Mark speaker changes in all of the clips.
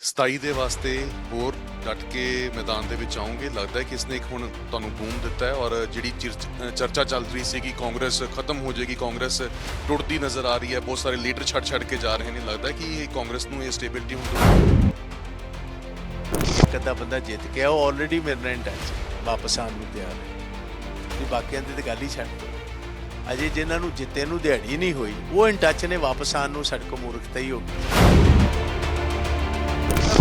Speaker 1: 27 ਦੇ ਵਾਸਤੇ ਹੋਰ ਡਟ ਕੇ ਮੈਦਾਨ ਦੇ ਵਿੱਚ ਆਉਂਗੇ। ਲੱਗਦਾ ਹੈ ਕਿ ਇਸਨੇ ਇੱਕ ਹੁਣ ਤੁਹਾਨੂੰ ਬੂਮ ਦਿੱਤਾ ਹੈ ਔਰ ਜਿਹੜੀ ਚਿਰ- ਚਰਚਾ ਚੱਲ ਰਹੀ ਸੀ ਕਿ ਕਾਂਗਰਸ ਖਤਮ ਹੋ ਜਾਏਗੀ, ਕਾਂਗਰਸ ਟੁੱਟਦੀ ਨਜ਼ਰ ਆ ਰਹੀ ਹੈ, ਬਹੁਤ ਸਾਰੇ ਲੀਡਰ ਛੱਡ ਛੱਡ ਕੇ ਜਾ ਰਹੇ ਨੇ। ਲੱਗਦਾ ਹੈ ਕਿ ਇਹ ਕਾਂਗਰਸ ਨੂੰ ਇਹ ਸਟੇਬਿਲਟੀ ਹੁਣ
Speaker 2: ਇੱਕ ਅੱਧਾ ਬੰਦਾ ਜਿੱਤ ਗਿਆ, ਉਹ ਆਲਰੇਡੀ ਮੇਰੇ ਨਾਲ ਟੱਚ ਵਾਪਸ ਆਉਣ ਨੂੰ ਤਿਆਰ ਹੈ। ਤੇ ਬਾਕੀਆਂ ਦੀ ਤਾਂ ਗੱਲ ਹੀ ਛੱਡ ਅਜੇ ਜਿਨ੍ਹਾਂ ਨੂੰ ਜਿੱਤੇ ਨੂੰ ਦਿਹਾੜੀ ਨਹੀਂ ਹੋਈ, ਉਹ ਇਨ ਟੱਚ ਨੇ, ਵਾਪਸ ਆਉਣ ਨੂੰ ਸਾਡੇ ਮੂਰਖਤਾ ਹੀ ਹੋ ਗਈ।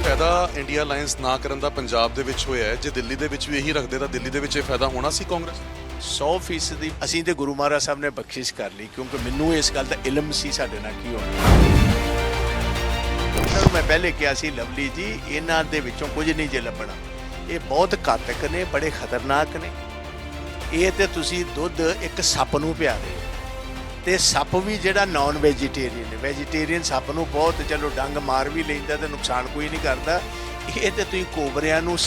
Speaker 1: ਫਾਇਦਾ ਇੰਡੀਆ ਅਲਾਈਅੰਸ ਨਾ ਕਰਨ ਦਾ ਪੰਜਾਬ ਦੇ ਵਿੱਚ ਹੋਇਆ ਹੈ, ਜੇ ਦਿੱਲੀ ਦੇ ਵਿੱਚ ਵੀ ਇਹੀ ਰੱਖਦੇ ਤਾਂ ਦਿੱਲੀ ਦੇ ਵਿੱਚ ਇਹ ਫਾਇਦਾ ਹੋਣਾ ਸੀ ਕਾਂਗਰਸ
Speaker 2: 100% ਦੀ ਅਸੀਂ ਤੇ ਗੁਰੂ ਮਹਾਰਾਜ ਸਾਹਿਬ ਨੇ ਬਖਸ਼ਿਸ਼ ਕਰ ਲਈ, ਕਿਉਂਕਿ ਮੈਨੂੰ ਇਸ ਗੱਲ ਦਾ ਇਲਮ ਸੀ ਸਾਡੇ ਨਾਲ ਕੀ ਹੋਣਾ। ਇਹਨਾਂ ਮੈਂ ਪਹਿਲੇ ਕਿਹਾ ਸੀ, ਲਵਲੀ ਜੀ, ਇਹਨਾਂ ਦੇ ਵਿੱਚੋਂ ਕੁਝ ਨਹੀਂ ਜੇ ਲੱਭਣਾ। ਇਹ ਬਹੁਤ ਘਾਤਕ ਨੇ, ਬੜੇ ਖਤਰਨਾਕ ਨੇ। ਇਹ ਤੇ ਤੁਸੀਂ ਦੁੱਧ ਇੱਕ ਸੱਪ ਨੂੰ ਪਿਆ ਰਹੇ ਤੇ ਸੱਪ ਵੀ ਜਿਹੜਾ ਨਾਨ ਵੈਜੀਟੇਰੀਅਨ ਹੈ। ਵੈਜੀਟੇਰੀਅਨ ਸੱਪ ਨੂੰ ਬਹੁਤ ਚਲੋ ਡੰਗ ਮਾਰ ਵੀ ਲੈਂਦਾ ਤੇ ਨੁਕਸਾਨ ਕੋਈ ਨਹੀਂ ਕਰਦਾ। ਇਹ ਤੇ ਤੁਸੀਂ ਕੋਬਰਿਆਂ ਨੂੰ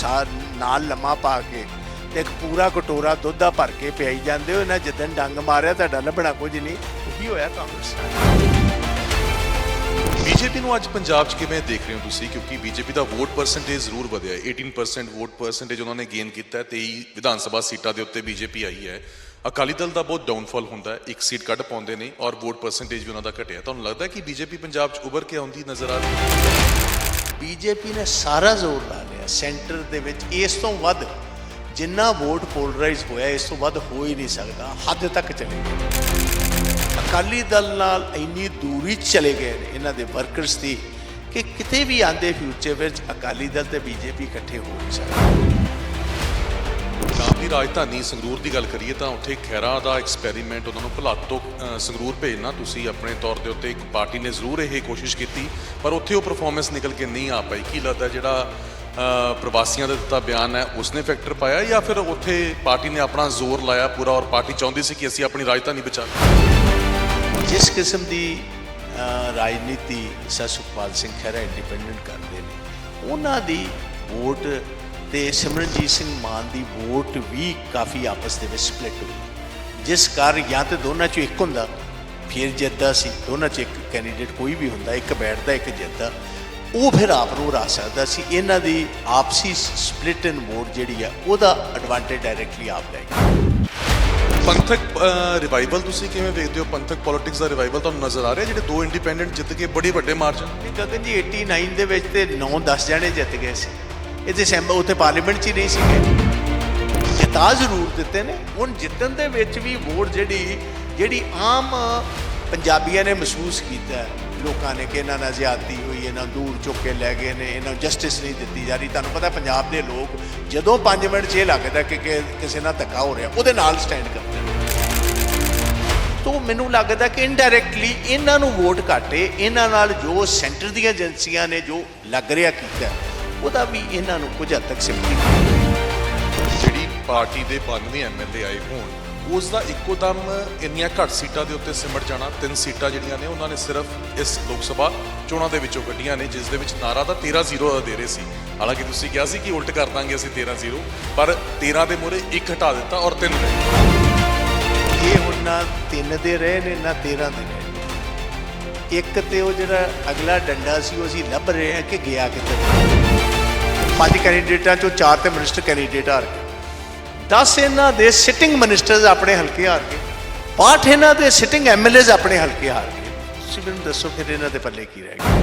Speaker 2: ਨਾਲ ਲੰਮਾ ਪਾ ਕੇ ਤੇ ਇੱਕ ਪੂਰਾ ਕਟੋਰਾ ਦੁੱਧ ਦਾ ਭਰ ਕੇ ਪਿਆਈ ਜਾਂਦੇ ਹੋ। ਇਹਨਾਂ ਜਿੱਦਣ ਡੰਗ ਮਾਰਿਆ ਤੁਹਾਡਾ ਲੱਭਣਾ ਕੁਝ ਨਹੀਂ। ਉਹੀ ਹੋਇਆ ਕਾਂਗਰਸ ਨਾਲ
Speaker 1: ਬੀਜੇਪੀ ਨੂੰ ਅੱਜ ਪੰਜਾਬ 'ਚ ਕਿਵੇਂ ਦੇਖ ਰਹੇ ਹੋ ਤੁਸੀਂ? ਕਿਉਂਕਿ ਬੀਜੇਪੀ ਦਾ ਵੋਟ ਪਰਸੈਂਟੇਜ ਜ਼ਰੂਰ ਵਧਿਆ। ਹੈ 18% ਵੋਟ ਪਰਸੈਂਟੇਜ ਉਹਨਾਂ ਨੇ ਗੇਨ ਕੀਤਾ ਹੈ। 23 ਵਿਧਾਨ ਸਭਾ ਸੀਟਾਂ ਦੇ ਉੱਤੇ ਬੀਜੇਪੀ ਆਈ ਹੈ। ਅਕਾਲੀ ਦਲ ਦਾ ਬਹੁਤ ਡਾਊਨਫਾਲ ਹੁੰਦਾ ਹੈ। ਇੱਕ ਸੀਟ ਕੱਢ ਪਾਉਂਦੇ ਨੇ ਔਰ ਵੋਟ ਪਰਸੈਂਟੇਜ ਵੀ ਉਹਨਾਂ ਦਾ ਘਟਿਆ। ਤੁਹਾਨੂੰ ਲੱਗਦਾ ਹੈ ਕਿ ਬੀਜੇਪੀ ਪੰਜਾਬ 'ਚ ਉਭਰ ਕੇ ਆਉਂਦੀ ਨਜ਼ਰ ਆ ਰਹੀ ਹੈ?
Speaker 2: ਬੀਜੇਪੀ ਨੇ ਸਾਰਾ ਜ਼ੋਰ ਲਾ ਲਿਆ ਸੈਂਟਰ ਦੇ ਵਿੱਚ। ਇਸ ਤੋਂ ਵੱਧ ਜਿੰਨਾ ਵੋਟ ਪੋਲਰਾਈਜ਼ ਹੋਇਆ, ਇਸ ਤੋਂ ਵੱਧ ਹੋ ਹੀ ਨਹੀਂ ਸਕਦਾ। ਹੱਦ ਤੱਕ ਚਲੇ ਅਕਾਲੀ ਦਲ ਨਾਲ ਇੰਨੀ ਦੂਰੀ 'ਚ ਚਲੇ ਗਏ ਨੇ ਇਹਨਾਂ ਦੇ ਵਰਕਰਸ ਦੀ ਕਿ ਕਿਤੇ ਵੀ ਆਂਦੇ ਫਿਊਚਰ ਵਿੱਚ ਅਕਾਲੀ ਦਲ ਤੇ ਬੀਜੇਪੀ ਇਕੱਠੇ ਹੋ ਨਹੀਂ ਸਕਦੇ।
Speaker 1: ਪੰਜਾਬ ਦੀ ਰਾਜਧਾਨੀ ਸੰਗਰੂਰ ਦੀ ਗੱਲ ਕਰੀਏ ਤਾਂ ਉੱਥੇ ਖੈਰਾ ਦਾ ਐਕਸਪੈਰੀਮੈਂਟ ਉਹਨਾਂ ਨੂੰ ਭੁਲਾਤ ਤੋਂ ਸੰਗਰੂਰ ਭੇਜਣਾ। ਤੁਸੀਂ ਆਪਣੇ ਤੌਰ ਦੇ ਉੱਤੇ ਇੱਕ ਪਾਰਟੀ ਨੇ ਜ਼ਰੂਰ ਇਹ ਕੋਸ਼ਿਸ਼ ਕੀਤੀ, ਪਰ ਉੱਥੇ ਉਹ ਪਰਫਾਰਮੈਂਸ ਨਿਕਲ ਕੇ ਨਹੀਂ ਆ ਪਾਈ। ਕੀ ਲੱਗਦਾ ਜਿਹੜਾ ਪ੍ਰਵਾਸੀਆਂ ਦਾ ਦਿੱਤਾ ਬਿਆਨ ਹੈ, ਉਸਨੇ ਫੈਕਟਰ ਪਾਇਆ ਜਾਂ ਫਿਰ ਉੱਥੇ ਪਾਰਟੀ ਨੇ ਆਪਣਾ ਜ਼ੋਰ ਲਾਇਆ ਪੂਰਾ ਔਰ ਪਾਰਟੀ ਚਾਹੁੰਦੀ ਸੀ ਕਿ ਅਸੀਂ ਆਪਣੀ ਰਾਜਧਾਨੀ ਬਚਾ ਲਈਏ?
Speaker 2: ਜਿਸ ਕਿਸਮ ਦੀ ਰਾਜਨੀਤੀ ਸਰ ਸੁਖਪਾਲ ਸਿੰਘ ਖਹਿਰਾ ਇੰਡੀਪੈਂਡੈਂਟ ਕਰਦੇ ਨੇ, ਉਹਨਾਂ ਦੀ ਵੋਟ ਤੇ ਸਿਮਰਨਜੀਤ ਸਿੰਘ ਮਾਨ ਦੀ ਵੋਟ ਵੀ ਕਾਫੀ ਆਪਸ ਦੇ ਵਿੱਚ ਸਪਲਿਟ ਹੋਈ। ਜਿਸ ਕਾਰਨ ਜਾਂ ਤੇ ਦੋਨਾਂ ਚੋਂ ਇੱਕ ਹੁੰਦਾ ਫਿਰ ਜਿੱਤਦਾ ਸੀ ਦੋਨਾਂ ਚ ਇੱਕ ਕੈਂਡੀਡੇਟ ਕੋਈ ਵੀ ਹੁੰਦਾ ਇੱਕ ਬੈਠਦਾ ਇੱਕ ਜਿੱਤਦਾ ਉਹ ਫਿਰ ਆਪ ਨੂੰ ਹਰਾ ਸਕਦਾ ਸੀ। ਇਹਨਾਂ ਦੀ ਆਪਸੀ ਸਪਲਿਟ ਇਨ ਵੋਟ ਜਿਹੜੀ ਆ ਉਹਦਾ ਐਡਵਾਂਟੇਜ ਡਾਇਰੈਕਟਲੀ ਆਪ ਲੈ ਗਏ
Speaker 1: ਪੰਥਕ ਰਿਵਾਈਵਲ ਤੁਸੀਂ ਕਿਵੇਂ ਵੇਖਦੇ ਹੋ? ਪੰਥਕ ਪੋਲਿਟਿਕਸ ਦਾ ਰਿਵਾਈਵਲ ਤੁਹਾਨੂੰ ਨਜ਼ਰ ਆ ਰਿਹਾ ਜਿਹੜੇ ਦੋ ਇੰਡੀਪੈਂਡੈਂਟ ਜਿੱਤ ਕੇ ਬੜੇ ਵੱਡੇ ਮਾਰਜਨ
Speaker 2: ਗਗਨ ਜੀ 89 ਦੇ ਵਿੱਚ ਤੇ 9-10 ਜਣੇ ਜਿੱਤ ਗਏ ਸੀ। ਇਹਦੇ ਤੇ ਉੱਥੇ ਪਾਰਲੀਮੈਂਟ 'ਚ ਹੀ ਨਹੀਂ ਸੀਗੇ। ਜਿਤਾ ਜ਼ਰੂਰ ਦਿੱਤੇ ਨੇ। ਹੁਣ ਜਿੱਤਣ ਦੇ ਵਿੱਚ ਵੀ ਵੋਟ ਜਿਹੜੀ ਜਿਹੜੀ ਆਮ ਪੰਜਾਬੀਆਂ ਨੇ ਮਹਿਸੂਸ ਕੀਤਾ ਲੋਕਾਂ ਨੇ ਕਿ ਇਹਨਾਂ ਨਾਲ ਜ਼ਿਆਦਤੀ ਹੋਈ, ਇਹਨਾਂ ਨੂੰ ਦੂਰ ਚੁੱਕ ਕੇ ਲੈ ਗਏ ਨੇ, ਇਹਨਾਂ ਨੂੰ ਜਸਟਿਸ ਨਹੀਂ ਦਿੱਤੀ ਜਾ ਰਹੀ। ਤੁਹਾਨੂੰ ਪਤਾ ਪੰਜਾਬ ਦੇ ਲੋਕ ਜਦੋਂ 5 ਮਿੰਟ 'ਚ ਇਹ ਲੱਗਦਾ ਕਿ ਕਿ ਕਿਸੇ ਨਾਲ ਧੱਕਾ ਹੋ ਰਿਹਾ, ਉਹਦੇ ਨਾਲ ਸਟੈਂਡ ਕਰਦੇ ਨੇ। ਤੋ ਮੈਨੂੰ ਲੱਗਦਾ ਕਿ ਇਨਡਾਇਰੈਕਟਲੀ ਇਹਨਾਂ ਨੂੰ ਵੋਟ ਘਾਟੇ ਇਹਨਾਂ ਨਾਲ ਜੋ ਸੈਂਟਰ ਦੀਆਂ ਏਜੰਸੀਆਂ ਨੇ ਜੋ ਲੱਗ ਰਿਹਾ ਕੀਤਾ ਉਹਦਾ ਵੀ ਇਹਨਾਂ ਨੂੰ ਕੁਝ ਹੱਦ ਤੱਕ ਸਿੰਪਲੀ
Speaker 1: ਜਿਹੜੀ ਪਾਰਟੀ ਦੇ 92 ਐਮਐਲਏ ਆਏ ਹੋਣ ਉਸ ਦਾ ਇੱਕੋ ਦਮ ਇੰਨੀਆਂ ਘੱਟ ਸੀਟਾਂ ਦੇ ਉੱਤੇ ਸਿਮਟ ਜਾਣਾ ਤਿੰਨ ਸੀਟਾਂ ਜਿਹੜੀਆਂ ਨੇ ਉਹਨਾਂ ਨੇ ਸਿਰਫ ਇਸ ਲੋਕ ਸਭਾ ਚੋਣਾਂ ਦੇ ਵਿੱਚੋਂ ਕੱਢੀਆਂ ਨੇ ਜਿਸ ਦੇ ਵਿੱਚ ਨਾਰਾ ਤਾਂ 13-0 ਦਾ ਦੇ ਰਹੇ ਸੀ। ਹਾਲਾਂਕਿ ਤੁਸੀਂ ਕਿਹਾ ਸੀ ਕਿ ਉਲਟ ਕਰ ਦਾਂਗੇ ਅਸੀਂ 13-0 ਪਰ 13 ਦੇ ਮੂਹਰੇ ਇੱਕ ਹਟਾ ਦਿੱਤਾ ਔਰ ਤਿੰਨ ਰਹੇ
Speaker 2: ਇਹ ਹੁਣ ਨਾ ਤਿੰਨ ਦੇ ਰਹੇ ਨੇ ਨਾ 13 ਦੇ ਰਹੇ। ਇੱਕ ਤੇ ਉਹ ਜਿਹੜਾ ਅਗਲਾ ਡੰਡਾ ਸੀ ਉਹ ਅਸੀਂ ਲੱਭ ਰਹੇ ਹਾਂ ਕਿ ਗਿਆ ਕਿੱਧਰ। ਪੰਜ ਕੈਂਡੀਡੇਟਾਂ ਚੋਂ ਚਾਰ ਤੇ ਮਿਨਿਸਟਰ ਕੈਂਡੀਡੇਟ ਹਾਰ ਗਏ। 10 ਇਹਨਾਂ ਦੇ ਸਿਟਿੰਗ ਮਿਨਿਸਟਰਸ ਆਪਣੇ ਹਲਕੇ ਹਾਰ ਗਏ। 62 ਇਹਨਾਂ ਦੇ ਸਿਟਿੰਗ ਐਮਐਲਏਜ਼ ਆਪਣੇ ਹਲਕੇ ਹਾਰ ਗਏ। ਤੁਸੀਂ ਮੈਨੂੰ ਦੱਸੋ ਫਿਰ ਇਹਨਾਂ ਦੇ ਪੱਲੇ ਕੀ ਰਹਿ ਗਿਆ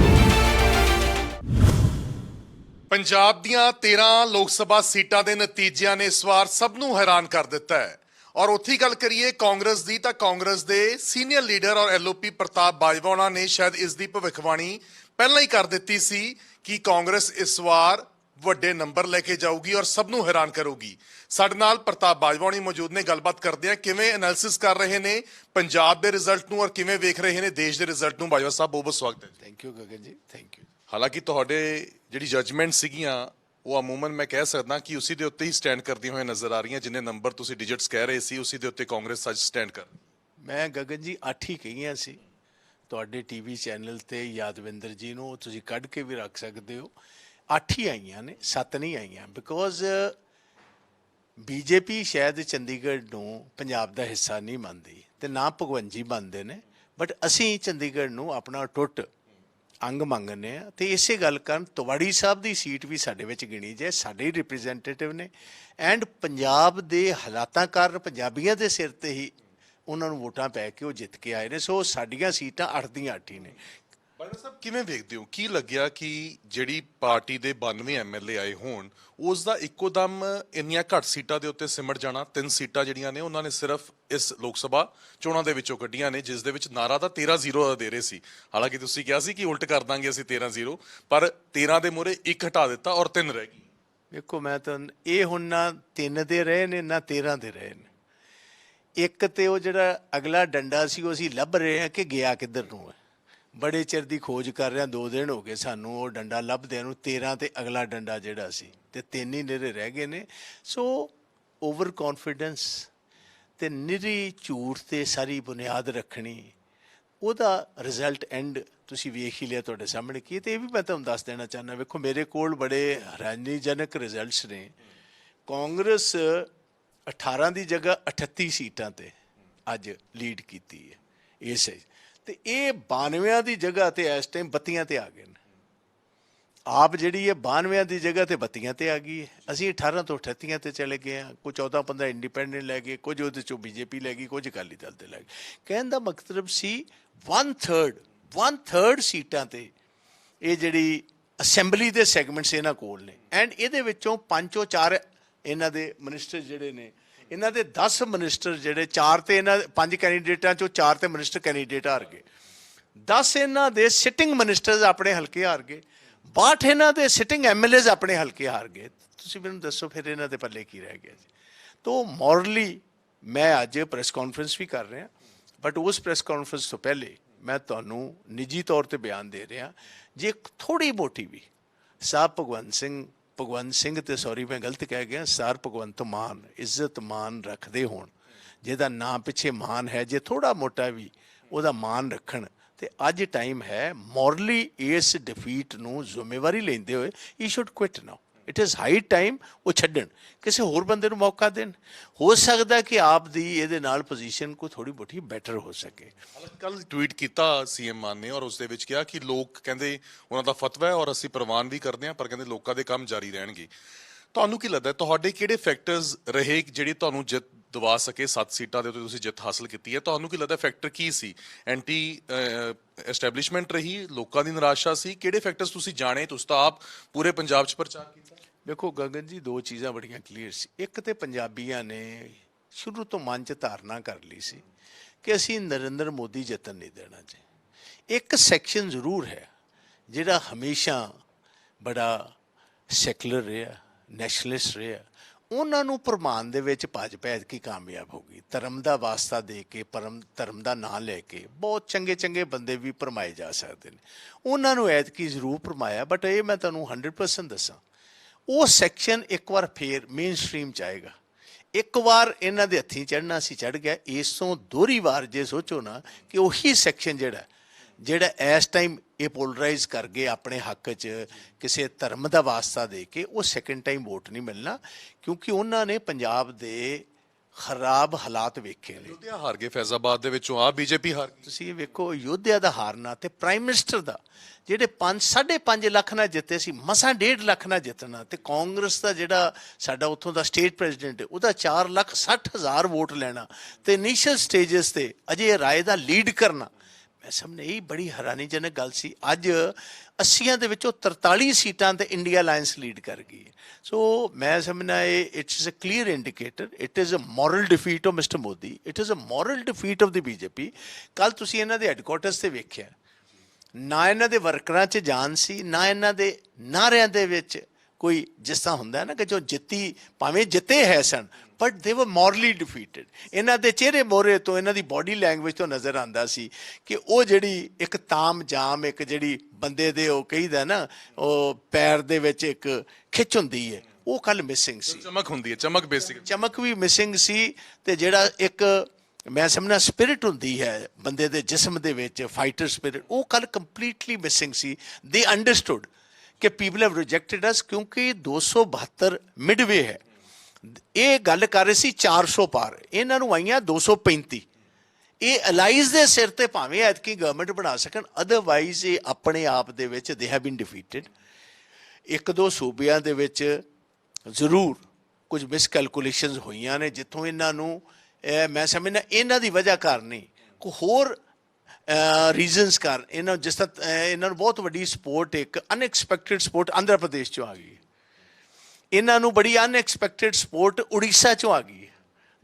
Speaker 1: ਪੰਜਾਬ ਦੀਆਂ 13 ਲੋਕ ਸਭਾ ਸੀਟਾਂ ਦੇ ਨਤੀਜਿਆਂ ਨੇ ਇਸ ਵਾਰ ਸਭ ਨੂੰ ਹੈਰਾਨ ਕਰ ਦਿੱਤਾ ਹੈ। ਔਰ ਉੱਥੇ ਗੱਲ ਕਰੀਏ ਕਾਂਗਰਸ ਦੀ ਤਾਂ ਕਾਂਗਰਸ ਦੇ ਸੀਨੀਅਰ ਲੀਡਰ ਔਰ ਐਲਓਪੀ ਪ੍ਰਤਾਪ ਬਾਜਵਾ ਉਹਨਾਂ ਨੇ ਸ਼ਾਇਦ ਇਸ ਦੀ ਭਵਿੱਖਬਾਣੀ ਪਹਿਲਾਂ ਹੀ ਕਰ ਦਿੱਤੀ ਸੀ ਕਿ ਕਾਂਗਰਸ ਇਸ ਵਾਰ ਵੱਡੇ ਨੰਬਰ ਲੈ ਕੇ ਜਾਊਗੀ ਔਰ ਸਭ ਨੂੰ ਹੈਰਾਨ ਕਰੂਗੀ। ਸਾਡੇ ਨਾਲ ਪ੍ਰਤਾਪ ਬਾਜਵਾਣੀ ਮੌਜੂਦ ਨੇ ਗੱਲਬਾਤ ਕਰਦੇ ਆ ਕਿਵੇਂ ਐਨਾਲਿਸਿਸ ਕਰ ਰਹੇ ਨੇ ਪੰਜਾਬ ਦੇ ਰਿਜ਼ਲਟ ਨੂੰ ਔਰ ਕਿਵੇਂ ਵੇਖ ਰਹੇ ਨੇ ਦੇਸ਼ ਦੇ ਰਿਜ਼ਲਟ ਨੂੰ। ਬਾਜਵਾ ਸਾਹਿਬ ਬਹੁਤ ਬਹੁਤ ਸਵਾਗਤ ਹੈ
Speaker 2: ਥੈਂਕ ਯੂ ਗਗਨ ਜੀ ਥੈਂਕ ਯੂ
Speaker 1: ਹਾਲਾਂਕਿ ਤੁਹਾਡੇ ਜਿਹੜੀ ਜਜਮੈਂਟ ਸੀਗੀਆਂ ਉਹ ਅਮੂਮਨ ਮੈਂ ਕਹਿ ਸਕਦਾ ਕਿ ਉਸੇ ਦੇ ਉੱਤੇ ਹੀ ਸਟੈਂਡ ਕਰਦੀਆਂ ਹੋਈਆਂ ਨਜ਼ਰ ਆ ਰਹੀਆਂ ਜਿੰਨੇ ਨੰਬਰ ਤੁਸੀਂ ਡਿਜਿਟਸ ਕਹਿ ਰਹੇ ਸੀ ਉਸੇ ਦੇ ਉੱਤੇ ਕਾਂਗਰਸ ਅੱਜ ਸਟੈਂਡ ਕਰ
Speaker 2: ਮੈਂ ਗਗਨ ਜੀ ਅੱਠ ਹੀ ਕਹੀਆਂ ਸੀ। ਤੁਹਾਡੇ ਟੀਵੀ ਚੈਨਲ ਤੇ ਯਾਦਵਿੰਦਰ ਜੀ ਨੂੰ ਤੁਸੀਂ ਕੱਢ ਕੇ ਵੀ ਰੱਖ ਸਕਦੇ ਹੋ। ਅੱਠ ਹੀ ਆਈਆਂ ਨੇ, ਸੱਤ ਨਹੀਂ ਆਈਆਂ ਬਿਕੋਜ਼ ਬੀਜੇਪੀ ਸ਼ਾਇਦ ਚੰਡੀਗੜ੍ਹ ਨੂੰ ਪੰਜਾਬ ਦਾ ਹਿੱਸਾ ਨਹੀਂ ਮੰਨਦੀ ਤੇ ਨਾ ਭਗਵੰਜੀ ਮੰਨਦੇ ਨੇ ਬਟ ਅਸੀਂ ਚੰਡੀਗੜ੍ਹ ਨੂੰ ਆਪਣਾ ਟੁੱਟ ਅੰਗ ਮੰਗਨੇ ਆ ਤੇ ਇਸੇ ਗੱਲ ਕਾਰਨ ਤਵਾੜੀ ਸਾਹਿਬ ਦੀ ਸੀਟ ਵੀ ਸਾਡੇ ਵਿੱਚ ਗਿਣੀ ਜੇ ਸਾਡੇ ਹੀ ਰਿਪਰੈਜ਼ੈਂਟੇਟਿਵ ਨੇ ਐਂਡ ਪੰਜਾਬ ਦੇ ਹਾਲਾਤਾਂ ਕਾਰਨ ਪੰਜਾਬੀਆਂ ਦੇ ਸਿਰ ਤੇ ਹੀ ਉਹਨਾਂ ਨੂੰ ਵੋਟਾਂ ਪੈ ਕੇ ਉਹ ਜਿੱਤ ਕੇ ਆਏ ਨੇ, ਸੋ ਸਾਡੀਆਂ ਸੀਟਾਂ ਅੱਠ ਦੀਆਂ ਅੱਠ ਹੀ ਨੇ।
Speaker 1: ਬਾਣਾ ਸਾਹਿਬ, ਕਿਵੇਂ ਵੇਖਦੇ ਹੋ? ਕੀ ਲੱਗਿਆ ਕਿ ਜਿਹੜੀ ਪਾਰਟੀ ਦੇ 92 ਐਮਐਲਏ ਆਏ ਹੋਣ, ਉਸ ਦਾ ਇੱਕੋ ਦਮ ਇੰਨੀਆਂ ਘੱਟ ਸੀਟਾਂ ਦੇ ਉੱਤੇ ਸਿਮਟ ਜਾਣਾ, ਤਿੰਨ ਸੀਟਾਂ ਜਿਹੜੀਆਂ ਨੇ, ਉਹਨਾਂ ਨੇ ਸਿਰਫ ਇਸ ਲੋਕ ਸਭਾ ਚੋਣਾਂ ਦੇ ਵਿੱਚੋਂ ਕੱਢੀਆਂ ਨੇ, ਜਿਸ ਦੇ ਵਿੱਚ ਨਾਰਾ ਤਾਂ 13-0 ਦਾ ਦੇ ਰਹੇ ਸੀ। ਹਾਲਾਂਕਿ ਤੁਸੀਂ ਕਿਹਾ ਸੀ ਕਿ ਉਲਟ ਕਰ ਦਾਂਗੇ ਅਸੀਂ 13-0 ਪਰ 13 ਦੇ ਮੂਹਰੇ ਇੱਕ ਹਟਾ ਦਿੱਤਾ ਔਰ ਤਿੰਨ ਰਹਿ ਗਈ।
Speaker 2: ਵੇਖੋ ਮੈਂ ਤਾਂ ਇਹ ਹੁਣ ਨਾ ਤਿੰਨ ਦੇ ਰਹੇ ਨੇ, ਨਾ 13 ਦੇ ਰਹੇ ਨੇ। ਇੱਕ ਤੇ ਉਹ ਜਿਹੜਾ ਅਗਲਾ ਡੰਡਾ ਸੀ, ਉਹ ਅਸੀਂ ਲੱਭ ਰਹੇ ਹਾਂ ਕਿ ਗਿਆ ਕਿੱਧਰ ਨੂੰ ਹੈ। ਬੜੇ ਚਿਰ ਦੀ ਖੋਜ ਕਰ ਰਿਹਾ, ਦੋ ਦਿਨ ਹੋ ਗਏ ਸਾਨੂੰ, ਉਹ ਡੰਡਾ ਲੱਭਦਿਆਂ ਨੂੰ 13 ਤੇ ਅਗਲਾ ਡੰਡਾ ਜਿਹੜਾ ਸੀ, ਤੇ ਤਿੰਨ ਹੀ ਨੇਰੇ ਰਹਿ ਗਏ ਨੇ। ਸੋ ਓਵਰ ਕੌਨਫੀਡੈਂਸ ਤੇ ਨਿਰੀ ਝੂਠ ਤੇ ਸਾਰੀ ਬੁਨਿਆਦ ਰੱਖਣੀ, ਉਹਦਾ ਰਿਜ਼ਲਟ ਐਂਡ ਤੁਸੀਂ ਵੇਖ ਹੀ ਲਿਆ ਤੁਹਾਡੇ ਸਾਹਮਣੇ ਕੀ ਹੈ, ਤੇ ਇਹ ਵੀ ਮੈਂ ਤੁਹਾਨੂੰ ਦੱਸ ਦੇਣਾ ਚਾਹੁੰਦਾ, ਵੇਖੋ ਮੇਰੇ ਕੋਲ ਬੜੇ ਹੈਰਾਨੀਜਨਕ ਰਿਜ਼ਲਟਸ ਨੇ। ਕਾਂਗਰਸ 18 ਦੀ ਜਗ੍ਹਾ 38 ਸੀਟਾਂ ਤੇ ਅੱਜ ਲੀਡ ਕੀਤੀ ਹੈ ਇਸ ਤੇ ਇਹ 92 ਦੀ ਜਗ੍ਹਾ ਤੇ ਇਸ ਟਾਈਮ ਬੱਤੀਆਂ ਤੇ ਆ ਗਏ ਨੇ। ਆਪ ਜਿਹੜੀ ਹੈ 92 ਦੀ ਜਗ੍ਹਾ ਤੇ ਬੱਤੀਆਂ ਤੇ ਆ ਗਈ ਹੈ। ਅਸੀਂ 18 ਤੋਂ 38 ਤੇ ਚਲੇ ਗਏ ਹਾਂ। ਕੁਝ 14 15 ਇੰਡੀਪੈਂਡੈਂਟ ਲੈ ਗਏ, ਕੁਝ ਉਹਦੇ ਚੋਂ ਬੀਜੇਪੀ ਲੈ ਗਈ, ਕੁਝ ਅਕਾਲੀ ਦਲ ਤੇ ਲੈ ਗਏ। ਕਹਿਣ ਦਾ ਮਤਲਬ ਸੀ 1/3 1/3 ਸੀਟਾਂ ਤੇ ਇਹ ਜਿਹੜੀ ਅਸੈਂਬਲੀ ਦੇ ਸੈਗਮੈਂਟਸ ਇਹਨਾਂ ਕੋਲ ਨੇ। ਐਂਡ ਇਹਦੇ ਵਿੱਚੋਂ ਪੰਜੋਂ ਚਾਰ ਇਹਨਾਂ ਦੇ ਮਿਨਿਸਟਰ ਜਿਹੜੇ ਨੇ ਇਹਨਾਂ ਦੇ 10 ਮਿਨਿਸਟਰ ਜਿਹੜੇ, ਚਾਰ ਤੇ ਇਹਨਾਂ, ਪੰਜ ਕੈਂਡੀਡੇਟਾਂ ਚੋਂ ਚਾਰ ਤੇ ਮਿਨਿਸਟਰ ਕੈਂਡੀਡੇਟ ਹਾਰ ਗਏ। 10 ਇਹਨਾਂ ਦੇ ਸਿਟਿੰਗ ਮਿਨਿਸਟਰਸ ਆਪਣੇ ਹਲਕੇ ਹਾਰ ਗਏ। 62 ਇਹਨਾਂ ਦੇ ਸਿਟਿੰਗ ਐਮਐਲਏਜ਼ ਆਪਣੇ ਹਲਕੇ ਹਾਰ ਗਏ। ਤੁਸੀਂ ਮੈਨੂੰ ਦੱਸੋ ਫਿਰ ਇਹਨਾਂ ਦੇ ਪੱਲੇ ਕੀ ਰਹਿ ਗਿਆ ਜੀ? ਤੋ ਮੋਰਲੀ ਮੈਂ ਅੱਜ ਪ੍ਰੈਸ ਕਾਨਫਰੰਸ ਵੀ ਕਰ ਰਿਹਾ ਬਟ ਉਸ ਪ੍ਰੈਸ ਕਾਨਫਰੰਸ ਤੋਂ ਪਹਿਲੇ ਮੈਂ ਤੁਹਾਨੂੰ ਨਿੱਜੀ ਤੌਰ ਤੇ ਬਿਆਨ ਦੇ ਰਿਹਾ। ਜੇ ਥੋੜੀ ਮੋਟੀ ਵੀ, ਸਾਹਿਬ ਭਗਵੰਤ ਸਿੰਘ ਭਗਵੰਤ ਸਿੰਘ ਤੇ ਸੌਰੀ ਮੈਂ ਗਲਤ ਕਹਿ ਗਿਆ, ਸਰ ਭਗਵੰਤ ਮਾਨ, ਇੱਜ਼ਤ ਮਾਨ ਰੱਖਦੇ ਹੋਣ, ਜਿਹਦਾ ਨਾਂ ਪਿੱਛੇ ਮਾਨ ਹੈ, ਜੇ ਥੋੜਾ ਮੋਟਾ ਵੀ ਉਹਦਾ ਮਾਨ ਰੱਖਣ। ਤੇ ਅੱਜ ਟਾਈਮ ਹੈ ਮੋਰਲੀ ਇਸ ਡਿਫੀਟ ਨੂੰ ਜ਼ਿੰਮੇਵਾਰੀ ਲੈਂਦੇ ਹੋਏ ਹੀ should quit now it is high time ਉਹ ਛੱਡਣ। ਕਿਸੇ ਹੋਰ ਬੰਦੇ ਨੂੰ ਮੌਕਾ ਦੇਣ। ਹੋ ਸਕਦਾ ਕਿ ਆਪ ਦੀ ਇਹਦੇ ਨਾਲ ਪੋਜੀਸ਼ਨ ਕੋ ਥੋੜੀ ਬੋਟੀ ਬੈਟਰ ਹੋ ਸਕੇ।
Speaker 1: ਕੱਲ ਟਵੀਟ ਕੀਤਾ ਸੀਐਮ ਮਾਨ ਨੇ ਔਰ ਉਸ ਦੇ ਵਿੱਚ ਕਿਹਾ ਕਿ ਲੋਕ ਕਹਿੰਦੇ ਉਹਨਾਂ ਦਾ ਫਤਵਾ ਹੈ ਔਰ ਅਸੀਂ ਪ੍ਰਵਾਨ ਵੀ ਕਰਦੇ ਹਾਂ, ਪਰ ਕਹਿੰਦੇ ਲੋਕਾਂ ਦੇ ਕੰਮ ਜਾਰੀ ਰਹਿਣਗੇ। ਤੁਹਾਨੂੰ ਕੀ ਲੱਗਦਾ ਤੁਹਾਡੇ ਕਿਹੜੇ ਫੈਕਟਰਸ ਰਹੇ ਜਿਹੜੇ ਤੁਹਾਨੂੰ ਜਿੱਤ ਦਵਾ ਸਕੇ? 7 ਸੀਟਾਂ ਦੇ ਉੱਤੇ ਤੁਸੀਂ ਜਿੱਤ ਹਾਸਲ ਕੀਤੀ ਹੈ। ਤੁਹਾਨੂੰ ਕੀ ਲੱਗਦਾ ਫੈਕਟਰ ਕੀ ਸੀ? ਐਂਟੀ ਐਸਟੈਬਲਿਸ਼ਮੈਂਟ ਰਹੀ, ਲੋਕਾਂ ਦੀ ਨਿਰਾਸ਼ਾ ਸੀ। ਕਿਹੜੇ ਫੈਕਟਰਸ ਤੁਸੀਂ ਜਾਣੇ? ਤੁਸੀਂ ਤਾਂ ਆਪ ਪੂਰੇ ਪੰਜਾਬ 'ਚ ਪ੍ਰਚਾਰ
Speaker 2: ਦੇਖੋ, ਗਗਨ ਜੀ, ਦੋ ਚੀਜ਼ਾਂ ਬੜੀਆਂ ਕਲੀਅਰ ਸੀ। ਇੱਕ ਤੇ ਪੰਜਾਬੀਆਂ ਨੇ ਸ਼ੁਰੂ ਤੋਂ ਮਨ 'ਚ ਧਾਰਨਾ ਕਰ ਲਈ ਸੀ ਕਿ ਅਸੀਂ ਨਰਿੰਦਰ ਮੋਦੀ ਜਿੱਤਣ ਨਹੀਂ ਦੇਣਾ ਜੀ। ਇੱਕ ਸੈਕਸ਼ਨ ਜ਼ਰੂਰ ਹੈ ਜਿਹੜਾ ਹਮੇਸ਼ਾ ਬੜਾ ਸੈਕੂਲਰ ਰਿਹਾ ਨੈਸ਼ਨਲਿਸਟ ਰਿਹਾ। ਉਹਨਾਂ ਨੂੰ ਪ੍ਰਮਾਨ ਦੇ ਵਿੱਚ ਭੱਜ ਭੈਜ ਕੇ ਕਾਮਯਾਬ ਹੋ ਗਈ। ਧਰਮ ਦਾ ਵਾਸਤਾ ਦੇ ਕੇ, ਪਰਮ, ਧਰਮ ਦਾ ਨਾਂ ਲੈ ਕੇ ਬਹੁਤ ਚੰਗੇ ਚੰਗੇ ਬੰਦੇ ਵੀ ਪਰਮਾਏ ਜਾ ਸਕਦੇ ਨੇ। ਉਹਨਾਂ ਨੂੰ ਐਤਕੀ ਜ਼ਰੂਰ ਪਰਮਾਇਆ ਬਟ ਇਹ ਮੈਂ ਤੁਹਾਨੂੰ 100% ਦੱਸਾਂ। ਉਹ ਸੈਕਸ਼ਨ ਇੱਕ ਵਾਰ ਫੇਰ ਮੇਨ ਸਟ੍ਰੀਮ ਚ ਆਏਗਾ। ਇੱਕ ਵਾਰ ਇਹਨਾਂ ਦੇ ਹੱਥੀਂ ਚੜਨਾ ਸੀ ਚੜ ਗਿਆ। ਇਸ ਤੋਂ ਦੋਹਰੀ ਵਾਰ ਜੇ ਸੋਚੋ ਨਾ ਕਿ ਉਹੀ ਸੈਕਸ਼ਨ ਜਿਹੜਾ ਜਿਹੜਾ ਇਸ ਟਾਈਮ ਇਹ ਪੋਲਰਾਈਜ਼ ਕਰ ਗਏ ਆਪਣੇ ਹੱਕ 'ਚ, ਕਿਸੇ ਧਰਮ ਦਾ ਵਾਸਤਾ ਦੇ ਕੇ, ਉਹ ਸੈਕੰਡ ਟਾਈਮ ਵੋਟ ਨਹੀਂ ਮਿਲਣਾ। ਕਿਉਂਕਿ ਉਹਨਾਂ ਨੇ ਪੰਜਾਬ ਦੇ ਖਰਾਬ ਹਾਲਾਤ ਵੇਖੇ ਨੇ।
Speaker 1: ਲੁਧਿਆਣਾ ਹਾਰ ਗਏ ਫੈਜ਼ਾਬਾਦ ਦੇ ਵਿੱਚੋਂ ਆ ਬੀਜੇਪੀ ਹਾਰ ਗਈ।
Speaker 2: ਤੁਸੀਂ ਇਹ ਵੇਖੋ ਯੋਧਿਆ ਦਾ ਹਾਰਨਾ ਤੇ ਪ੍ਰਾਈਮ ਮਿਨਿਸਟਰ ਦਾ ਜਿਹੜੇ 5 5.5 ਲੱਖ ਨਾਲ ਜਿੱਤੇ ਸੀ ਮਸਾਂ 1.5 ਲੱਖ ਨਾਲ ਜਿੱਤਣਾ ਤੇ ਕਾਂਗਰਸ ਦਾ ਜਿਹੜਾ ਸਾਡਾ ਉੱਥੋਂ ਦਾ ਸਟੇਟ ਪ੍ਰੈਜ਼ੀਡੈਂਟ ਉਹਦਾ 4 ਲੱਖ 60 ਹਜ਼ਾਰ ਵੋਟ ਲੈਣਾ ਤੇ ਇਨੀਸ਼ੀਅਲ ਸਟੇजेस ਤੇ ਅਜੇ ਰਾਏ ਦਾ ਲੀਡ ਕਰਨਾ। ਮੈਂ ਸਾਹਮਣੇ ਇਹ ਬੜੀ ਹੈਰਾਨੀਜਨਕ ਗੱਲ ਸੀ, ਅੱਜ 80 ਦੇ ਵਿੱਚੋਂ 43 ਸੀਟਾਂ ਤੇ ਇੰਡੀਆ ਅਲਾਈਅੰਸ ਲੀਡ ਕਰ ਗਈ ਸੋ ਮੈਂ ਸਮਝਣਾ ਇਹ it's uh clear indicator it is uh moral defeat of mister Modi it is uh moral defeat of the BJP ਕੱਲ ਤੁਸੀਂ ਇਹਨਾਂ ਦੇ ਹੈੱਡਕੁਆਟਰਸ ਤੇ ਵੇਖਿਆ, ਨਾ ਇਹਨਾਂ ਦੇ ਵਰਕਰਾਂ 'ਚ ਜਾਨ ਸੀ, ਨਾ ਇਹਨਾਂ ਦੇ ਨਾਰਿਆਂ ਦੇ ਵਿੱਚ ਕੋਈ ਜਿਸ ਤਰ੍ਹਾਂ ਹੁੰਦਾ ਨਾ ਕਿ ਜੋ ਜਿੱਤੀ, ਭਾਵੇਂ ਜਿੱਤੇ ਹੈ ਸਨ ਬਟ ਦੇ ਵਰ ਮੋਰਲੀ ਡਿਫੀਟਡ ਇਹਨਾਂ ਦੇ ਚਿਹਰੇ ਮੋਰੇ ਤੋਂ ਇਹਨਾਂ ਦੀ ਬਾਡੀ ਲੈਂਗੁਏਜ ਤੋਂ ਨਜ਼ਰ ਆਂਦਾ ਸੀ ਕਿ ਉਹ ਜਿਹੜੀ ਇੱਕ ਤਾਮ ਜਾਮ ਇੱਕ ਜਿਹੜੀ ਬੰਦੇ ਦੇ ਉਹ ਕਹੀਦਾ ਨਾ ਉਹ ਪੈਰ ਦੇ ਵਿੱਚ ਇੱਕ ਖਿੱਚ ਹੁੰਦੀ ਹੈ। ਉਹ ਕੱਲ ਮਿਸਿੰਗ ਸੀ।
Speaker 1: ਚਮਕ ਹੁੰਦੀ ਹੈ ਚਮਕ ਬੇਸਿਕ
Speaker 2: ਚਮਕ ਵੀ ਮਿਸਿੰਗ ਸੀ ਤੇ ਜਿਹੜਾ ਇੱਕ ਮੈਂ ਸਮਝਣਾ ਸਪਿਰਿਟ ਹੁੰਦੀ ਹੈ ਬੰਦੇ ਦੇ ਜਿਸਮ ਦੇ ਵਿੱਚ ਫਾਈਟਰ ਸਪਿਰਿਟ ਉਹ ਕੱਲ ਕੰਪਲੀਟਲੀ ਮਿਸਿੰਗ ਸੀ। ਦੇ ਅੰਡਰਸਟੂਡ ਕਿ ਪੀਪਲ ਹੈਵ ਰਿਜੈਕਟਡ ਅਸ ਕਿਉਂਕਿ 272 ਮਿਡਵੇ ਹੈ। ਇਹ ਗੱਲ ਕਰ ਰਹੇ ਸੀ 400 ਪਾਰ। ਇਹਨਾਂ ਨੂੰ ਆਈਆਂ 235 ਇਹ ਅਲਾਈਜ਼ ਦੇ ਸਿਰ ਤੇ ਭਾਵੇਂ ਐਤਕੀ ਗਵਰਨਮੈਂਟ ਬਣਾ ਸਕਣ ਅਦਰਵਾਈਜ਼ ਇਹ ਆਪਣੇ ਆਪ ਦੇ ਵਿੱਚ ਦੇ ਹੈਵ ਬੀਨ ਡਿਫੀਟਡ ਇੱਕ ਦੋ ਸੂਬਿਆਂ ਦੇ ਵਿੱਚ ਜ਼ਰੂਰ ਕੁਝ ਮਿਸਕੈਲਕੂਲੇਸ਼ਨਸ ਹੋਈਆਂ ਨੇ, ਜਿੱਥੋਂ ਇਹਨਾਂ ਨੂੰ ਮੈਂ ਸਮਝਣਾ ਇਹਨਾਂ ਦੀ ਵਜ੍ਹਾ ਕਾਰਨ ਨਹੀਂ ਕੋ ਹੋਰ ਰੀਜ਼ਨਸ ਕਾਰਨ ਇਹਨਾਂ ਜਿਸ ਤਰ੍ਹਾਂ ਇਹਨਾਂ ਨੂੰ ਬਹੁਤ ਵੱਡੀ ਸਪੋਰਟ ਇੱਕ ਅਨਐਕਸਪੈਕਟਿਡ ਸਪੋਰਟ ਆਂਧਰਾ ਪ੍ਰਦੇਸ਼ ਚੋਂ ਆ ਗਈ। ਹੈ। ਇਹਨਾਂ ਨੂੰ ਬੜੀ ਅਨਐਕਸਪੈਕਟਿਡ ਸਪੋਰਟ ਉੜੀਸਾ ਚੋਂ ਆ ਗਈ ਹੈ।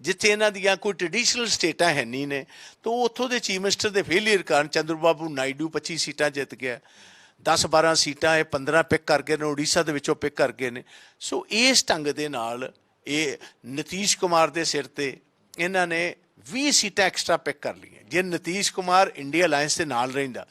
Speaker 2: ਜਿੱਥੇ ਇਹਨਾਂ ਦੀਆਂ ਕੋਈ ਟ੍ਰੈਡੀਸ਼ਨਲ ਸਟੇਟਾਂ ਹੈ ਨਹੀਂ ਨੇ। ਤਾਂ ਉੱਥੋਂ ਦੇ ਚੀਫ ਮਿਨਿਸਟਰ ਦੇ ਫੇਲਿਅਰ ਕਾਰਨ ਚੰਦਰਬਾਬੂ ਨਾਇਡੂ 25 ਸੀਟਾਂ ਜਿੱਤ ਗਿਆ 10 12 ਸੀਟਾਂ ਇਹ 15 ਪਿਕ ਕਰ ਗਏ ਨੇ, ਉੜੀਸਾ ਦੇ ਵਿੱਚੋਂ ਪਿਕ ਕਰ ਗਏ ਨੇ। ਸੋ ਇਸ ਢੰਗ ਦੇ ਨਾਲ ਇਹ ਨਤੀਸ਼ ਕੁਮਾਰ ਦੇ ਸਿਰ ਤੇ ਇਹਨਾਂ ਨੇ 20 ਸੀਟਾਂ ਐਕਸਟਰਾ ਪਿਕ ਕਰ ਲਈਆਂ। ਜੇ ਨਤੀਸ਼ ਕੁਮਾਰ ਇੰਡੀਆ ਅਲਾਈਅੰਸ ਦੇ ਨਾਲ ਰਹਿੰਦਾ,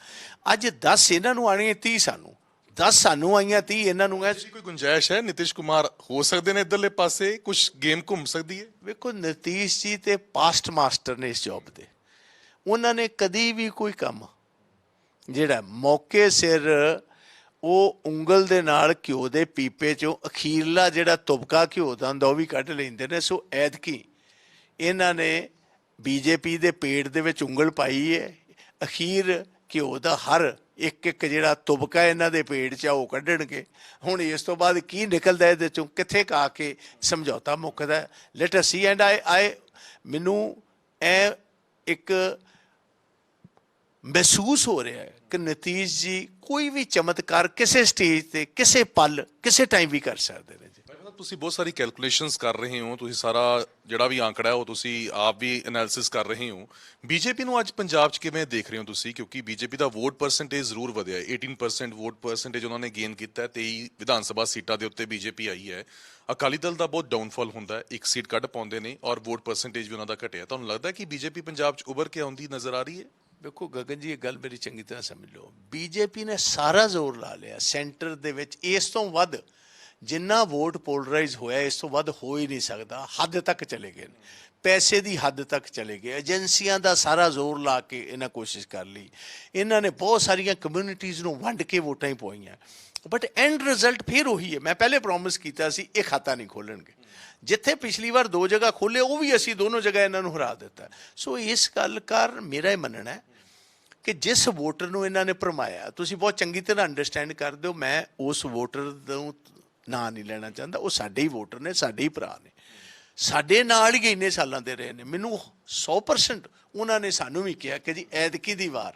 Speaker 2: ਅੱਜ 10 ਇਹਨਾਂ ਨੂੰ ਆਣੀਆਂ 30 ਸਾਨੂੰ। 10 ਸਾਨੂੰ ਆਈਆਂ 30 ਇਹਨਾਂ ਨੂੰ
Speaker 1: ਜੀ ਕੋਈ ਗੁੰਜਾਇਸ਼ ਹੈ? ਨਿਤਿਸ਼ ਕੁਮਾਰ ਹੋ ਸਕਦੇ ਨੇ ਇਧਰਲੇ ਪਾਸੇ ਕੁਝ ਗੇਮ ਘੁੰਮ ਸਕਦੀ ਹੈ?
Speaker 2: ਵੇਖੋ ਨਤੀਸ਼ ਜੀ ਤੇ ਪਾਸਟ ਮਾਸਟਰ ਨੇ ਇਸ ਜੌਬ ਦੇ ਉਹਨਾਂ ਨੇ ਕਦੀ ਵੀ ਕੋਈ ਕੰਮ ਜਿਹੜਾ ਮੌਕੇ ਸਿਰ ਉਹ ਉਂਗਲ ਦੇ ਨਾਲ ਘਿਓ ਦੇ ਪੀਪੇ ਚੋਂ ਅਖੀਰਲਾ ਜਿਹੜਾ ਤੁਬਕਾ ਘਿਓ ਦਾ ਹੁੰਦਾ ਉਹ ਵੀ ਕੱਢ ਲੈਂਦੇ ਨੇ। ਸੋ ਐਤਕੀ ਇਹਨਾਂ ਨੇ ਬੀਜੇਪੀ ਦੇ ਪੇਟ ਦੇ ਵਿੱਚ ਉਂਗਲ ਪਾਈ ਹੈ। ਅਖੀਰ ਘਿਓ ਦਾ ਹਰ ਇੱਕ ਇੱਕ ਜਿਹੜਾ ਤੁਬਕਾ ਇਹਨਾਂ ਦੇ ਪੇਟ 'ਚ ਆ, ਉਹ ਕੱਢਣਗੇ। ਹੁਣ ਇਸ ਤੋਂ ਬਾਅਦ ਕੀ ਨਿਕਲਦਾ ਇਹਦੇ ਚੋਂ? ਕਿੱਥੇ ਕਾ ਕੇ ਸਮਝੌਤਾ ਮੁੱਕਦਾ? Let us C and I ਆਈ ਮੈਨੂੰ ਇਹ ਇੱਕ ਮਹਿਸੂਸ ਹੋ ਰਿਹਾ ਹੈ ਕਿ ਨਤੀਸ਼ ਜੀ ਕੋਈ ਵੀ ਚਮਤਕਾਰ ਕਿਸੇ ਸਟੇਜ ਤੇ, ਕਿਸੇ ਪਲ, ਕਿਸੇ ਟਾਈਮ ਵੀ ਕਰ ਸਕਦੇ ਨੇ
Speaker 1: ਤੁਸੀਂ ਬਹੁਤ ਸਾਰੀ ਕੈਲਕੂਲੇਸ਼ਨਸ ਕਰ ਰਹੇ ਹੋ, ਤੁਸੀਂ ਸਾਰਾ ਜਿਹੜਾ ਵੀ ਆંકੜਾ ਹੈ ਉਹ ਤੁਸੀਂ ਆਪ ਵੀ ਐਨਾਲਿਸਿਸ ਕਰ ਰਹੇ ਹੋ। ਬੀਜੇਪੀ ਨੂੰ ਅੱਜ ਪੰਜਾਬ 'ਚ ਕਿਵੇਂ ਦੇਖ ਰਹੇ ਹੋ ਤੁਸੀਂ? ਕਿਉਂਕਿ ਬੀਜੇਪੀ ਦਾ ਵੋਟ ਪਰਸੈਂਟੇਜ ਜ਼ਰੂਰ ਵਧਿਆ ਹੈ। 18% ਵੋਟ ਪਰਸੈਂਟੇਜ ਉਹਨਾਂ ਨੇ ਗੇਨ ਕੀਤਾ ਹੈ। 23 ਵਿਧਾਨ ਸਭਾ ਸੀਟਾਂ ਦੇ ਉੱਤੇ ਬੀਜੇਪੀ ਆਈ ਹੈ। ਅਕਾਲੀ ਦਲ ਦਾ ਬਹੁਤ ਡਾਊਨਫਾਲ ਹੁੰਦਾ ਹੈ। ਇੱਕ ਸੀਟ ਕੱਢ ਪਾਉਂਦੇ ਨੇ ਔਰ ਵੋਟ ਪਰਸੈਂਟੇਜ ਵੀ ਉਹਨਾਂ ਦਾ ਘਟਿਆ। ਤੁਹਾਨੂੰ ਲੱਗਦਾ ਹੈ ਕਿ ਬੀਜੇਪੀ ਪੰਜਾਬ 'ਚ ਉਭਰ ਕੇ ਆਉਂਦੀ ਨਜ਼ਰ ਆ ਰਹੀ ਹੈ?
Speaker 2: ਵੇਖੋ ਗਗਨ ਜੀ, ਇਹ ਗੱਲ ਮੇਰੀ ਚੰਗੀ ਤਰ੍ਹਾਂ ਸਮਝ ਲਓ। ਬੀਜੇਪੀ ਨੇ ਸਾਰਾ ਜ਼ੋਰ ਲਾ ਲਿਆ ਸੈਂਟਰ ਦੇ ਵਿੱਚ। ਇਸ ਤੋਂ ਵੱਧ ਜਿੰਨਾ ਵੋਟ ਪੋਲਰਾਈਜ਼ ਹੋਇਆ, ਇਸ ਤੋਂ ਵੱਧ ਹੋ ਹੀ ਨਹੀਂ ਸਕਦਾ। ਹੱਦ ਤੱਕ ਚਲੇ ਗਏ ਨੇ। ਪੈਸੇ ਦੀ ਹੱਦ ਤੱਕ ਚਲੇ ਗਏ। ਏਜੰਸੀਆਂ ਦਾ ਸਾਰਾ ਜ਼ੋਰ ਲਾ ਕੇ ਇਹਨਾਂ ਕੋਸ਼ਿਸ਼ ਕਰ ਲਈ। ਇਹਨਾਂ ਨੇ ਬਹੁਤ ਸਾਰੀਆਂ ਕਮਿਊਨਿਟੀਆਂ ਨੂੰ ਵੰਡ ਕੇ ਵੋਟਾਂ ਹੀ ਪਵਾਈਆਂ। ਬਟ ਐਂਡ ਰਿਜ਼ਲਟ ਫਿਰ ਉਹੀ ਹੈ। ਮੈਂ ਪਹਿਲੇ ਪ੍ਰੋਮਿਸ ਕੀਤਾ ਸੀ, ਇਹ ਖਾਤਾ ਨਹੀਂ ਖੋਲਣਗੇ। ਜਿੱਥੇ ਪਿਛਲੀ ਵਾਰ ਦੋ ਜਗ੍ਹਾ ਖੋਲੇ, ਉਹ ਵੀ ਅਸੀਂ ਦੋਨੋਂ ਜਗ੍ਹਾ ਇਹਨਾਂ ਨੂੰ ਹਰਾ ਦਿੱਤਾ। ਸੋ ਇਸ ਗੱਲ ਕਰ ਮੇਰਾ ਇਹ ਮੰਨਣਾ ਹੈ ਕਿ ਜਿਸ ਵੋਟਰ ਨੂੰ ਇਹਨਾਂ ਨੇ ਭਰਮਾਇਆ, ਤੁਸੀਂ ਬਹੁਤ ਚੰਗੀ ਤਰ੍ਹਾਂ ਅੰਡਰਸਟੈਂਡ ਕਰਦੇ ਹੋ, ਮੈਂ ਉਸ ਵੋਟਰ ਨੂੰ ਨਾਂ ਨਹੀਂ ਲੈਣਾ ਚਾਹੁੰਦਾ, ਉਹ ਸਾਡੇ ਹੀ ਵੋਟਰ ਨੇ, ਸਾਡੇ ਹੀ ਭਰਾ ਨੇ। ਸਾਡੇ ਨਾਲ ਹੀ ਇੰਨੇ ਸਾਲਾਂ ਦੇ ਰਹੇ ਨੇ। ਮੈਨੂੰ 100% ਉਹਨਾਂ ਨੇ ਸਾਨੂੰ ਵੀ ਕਿਹਾ ਕਿ ਜੀ ਐਤਕੀ ਦੀ ਵਾਰ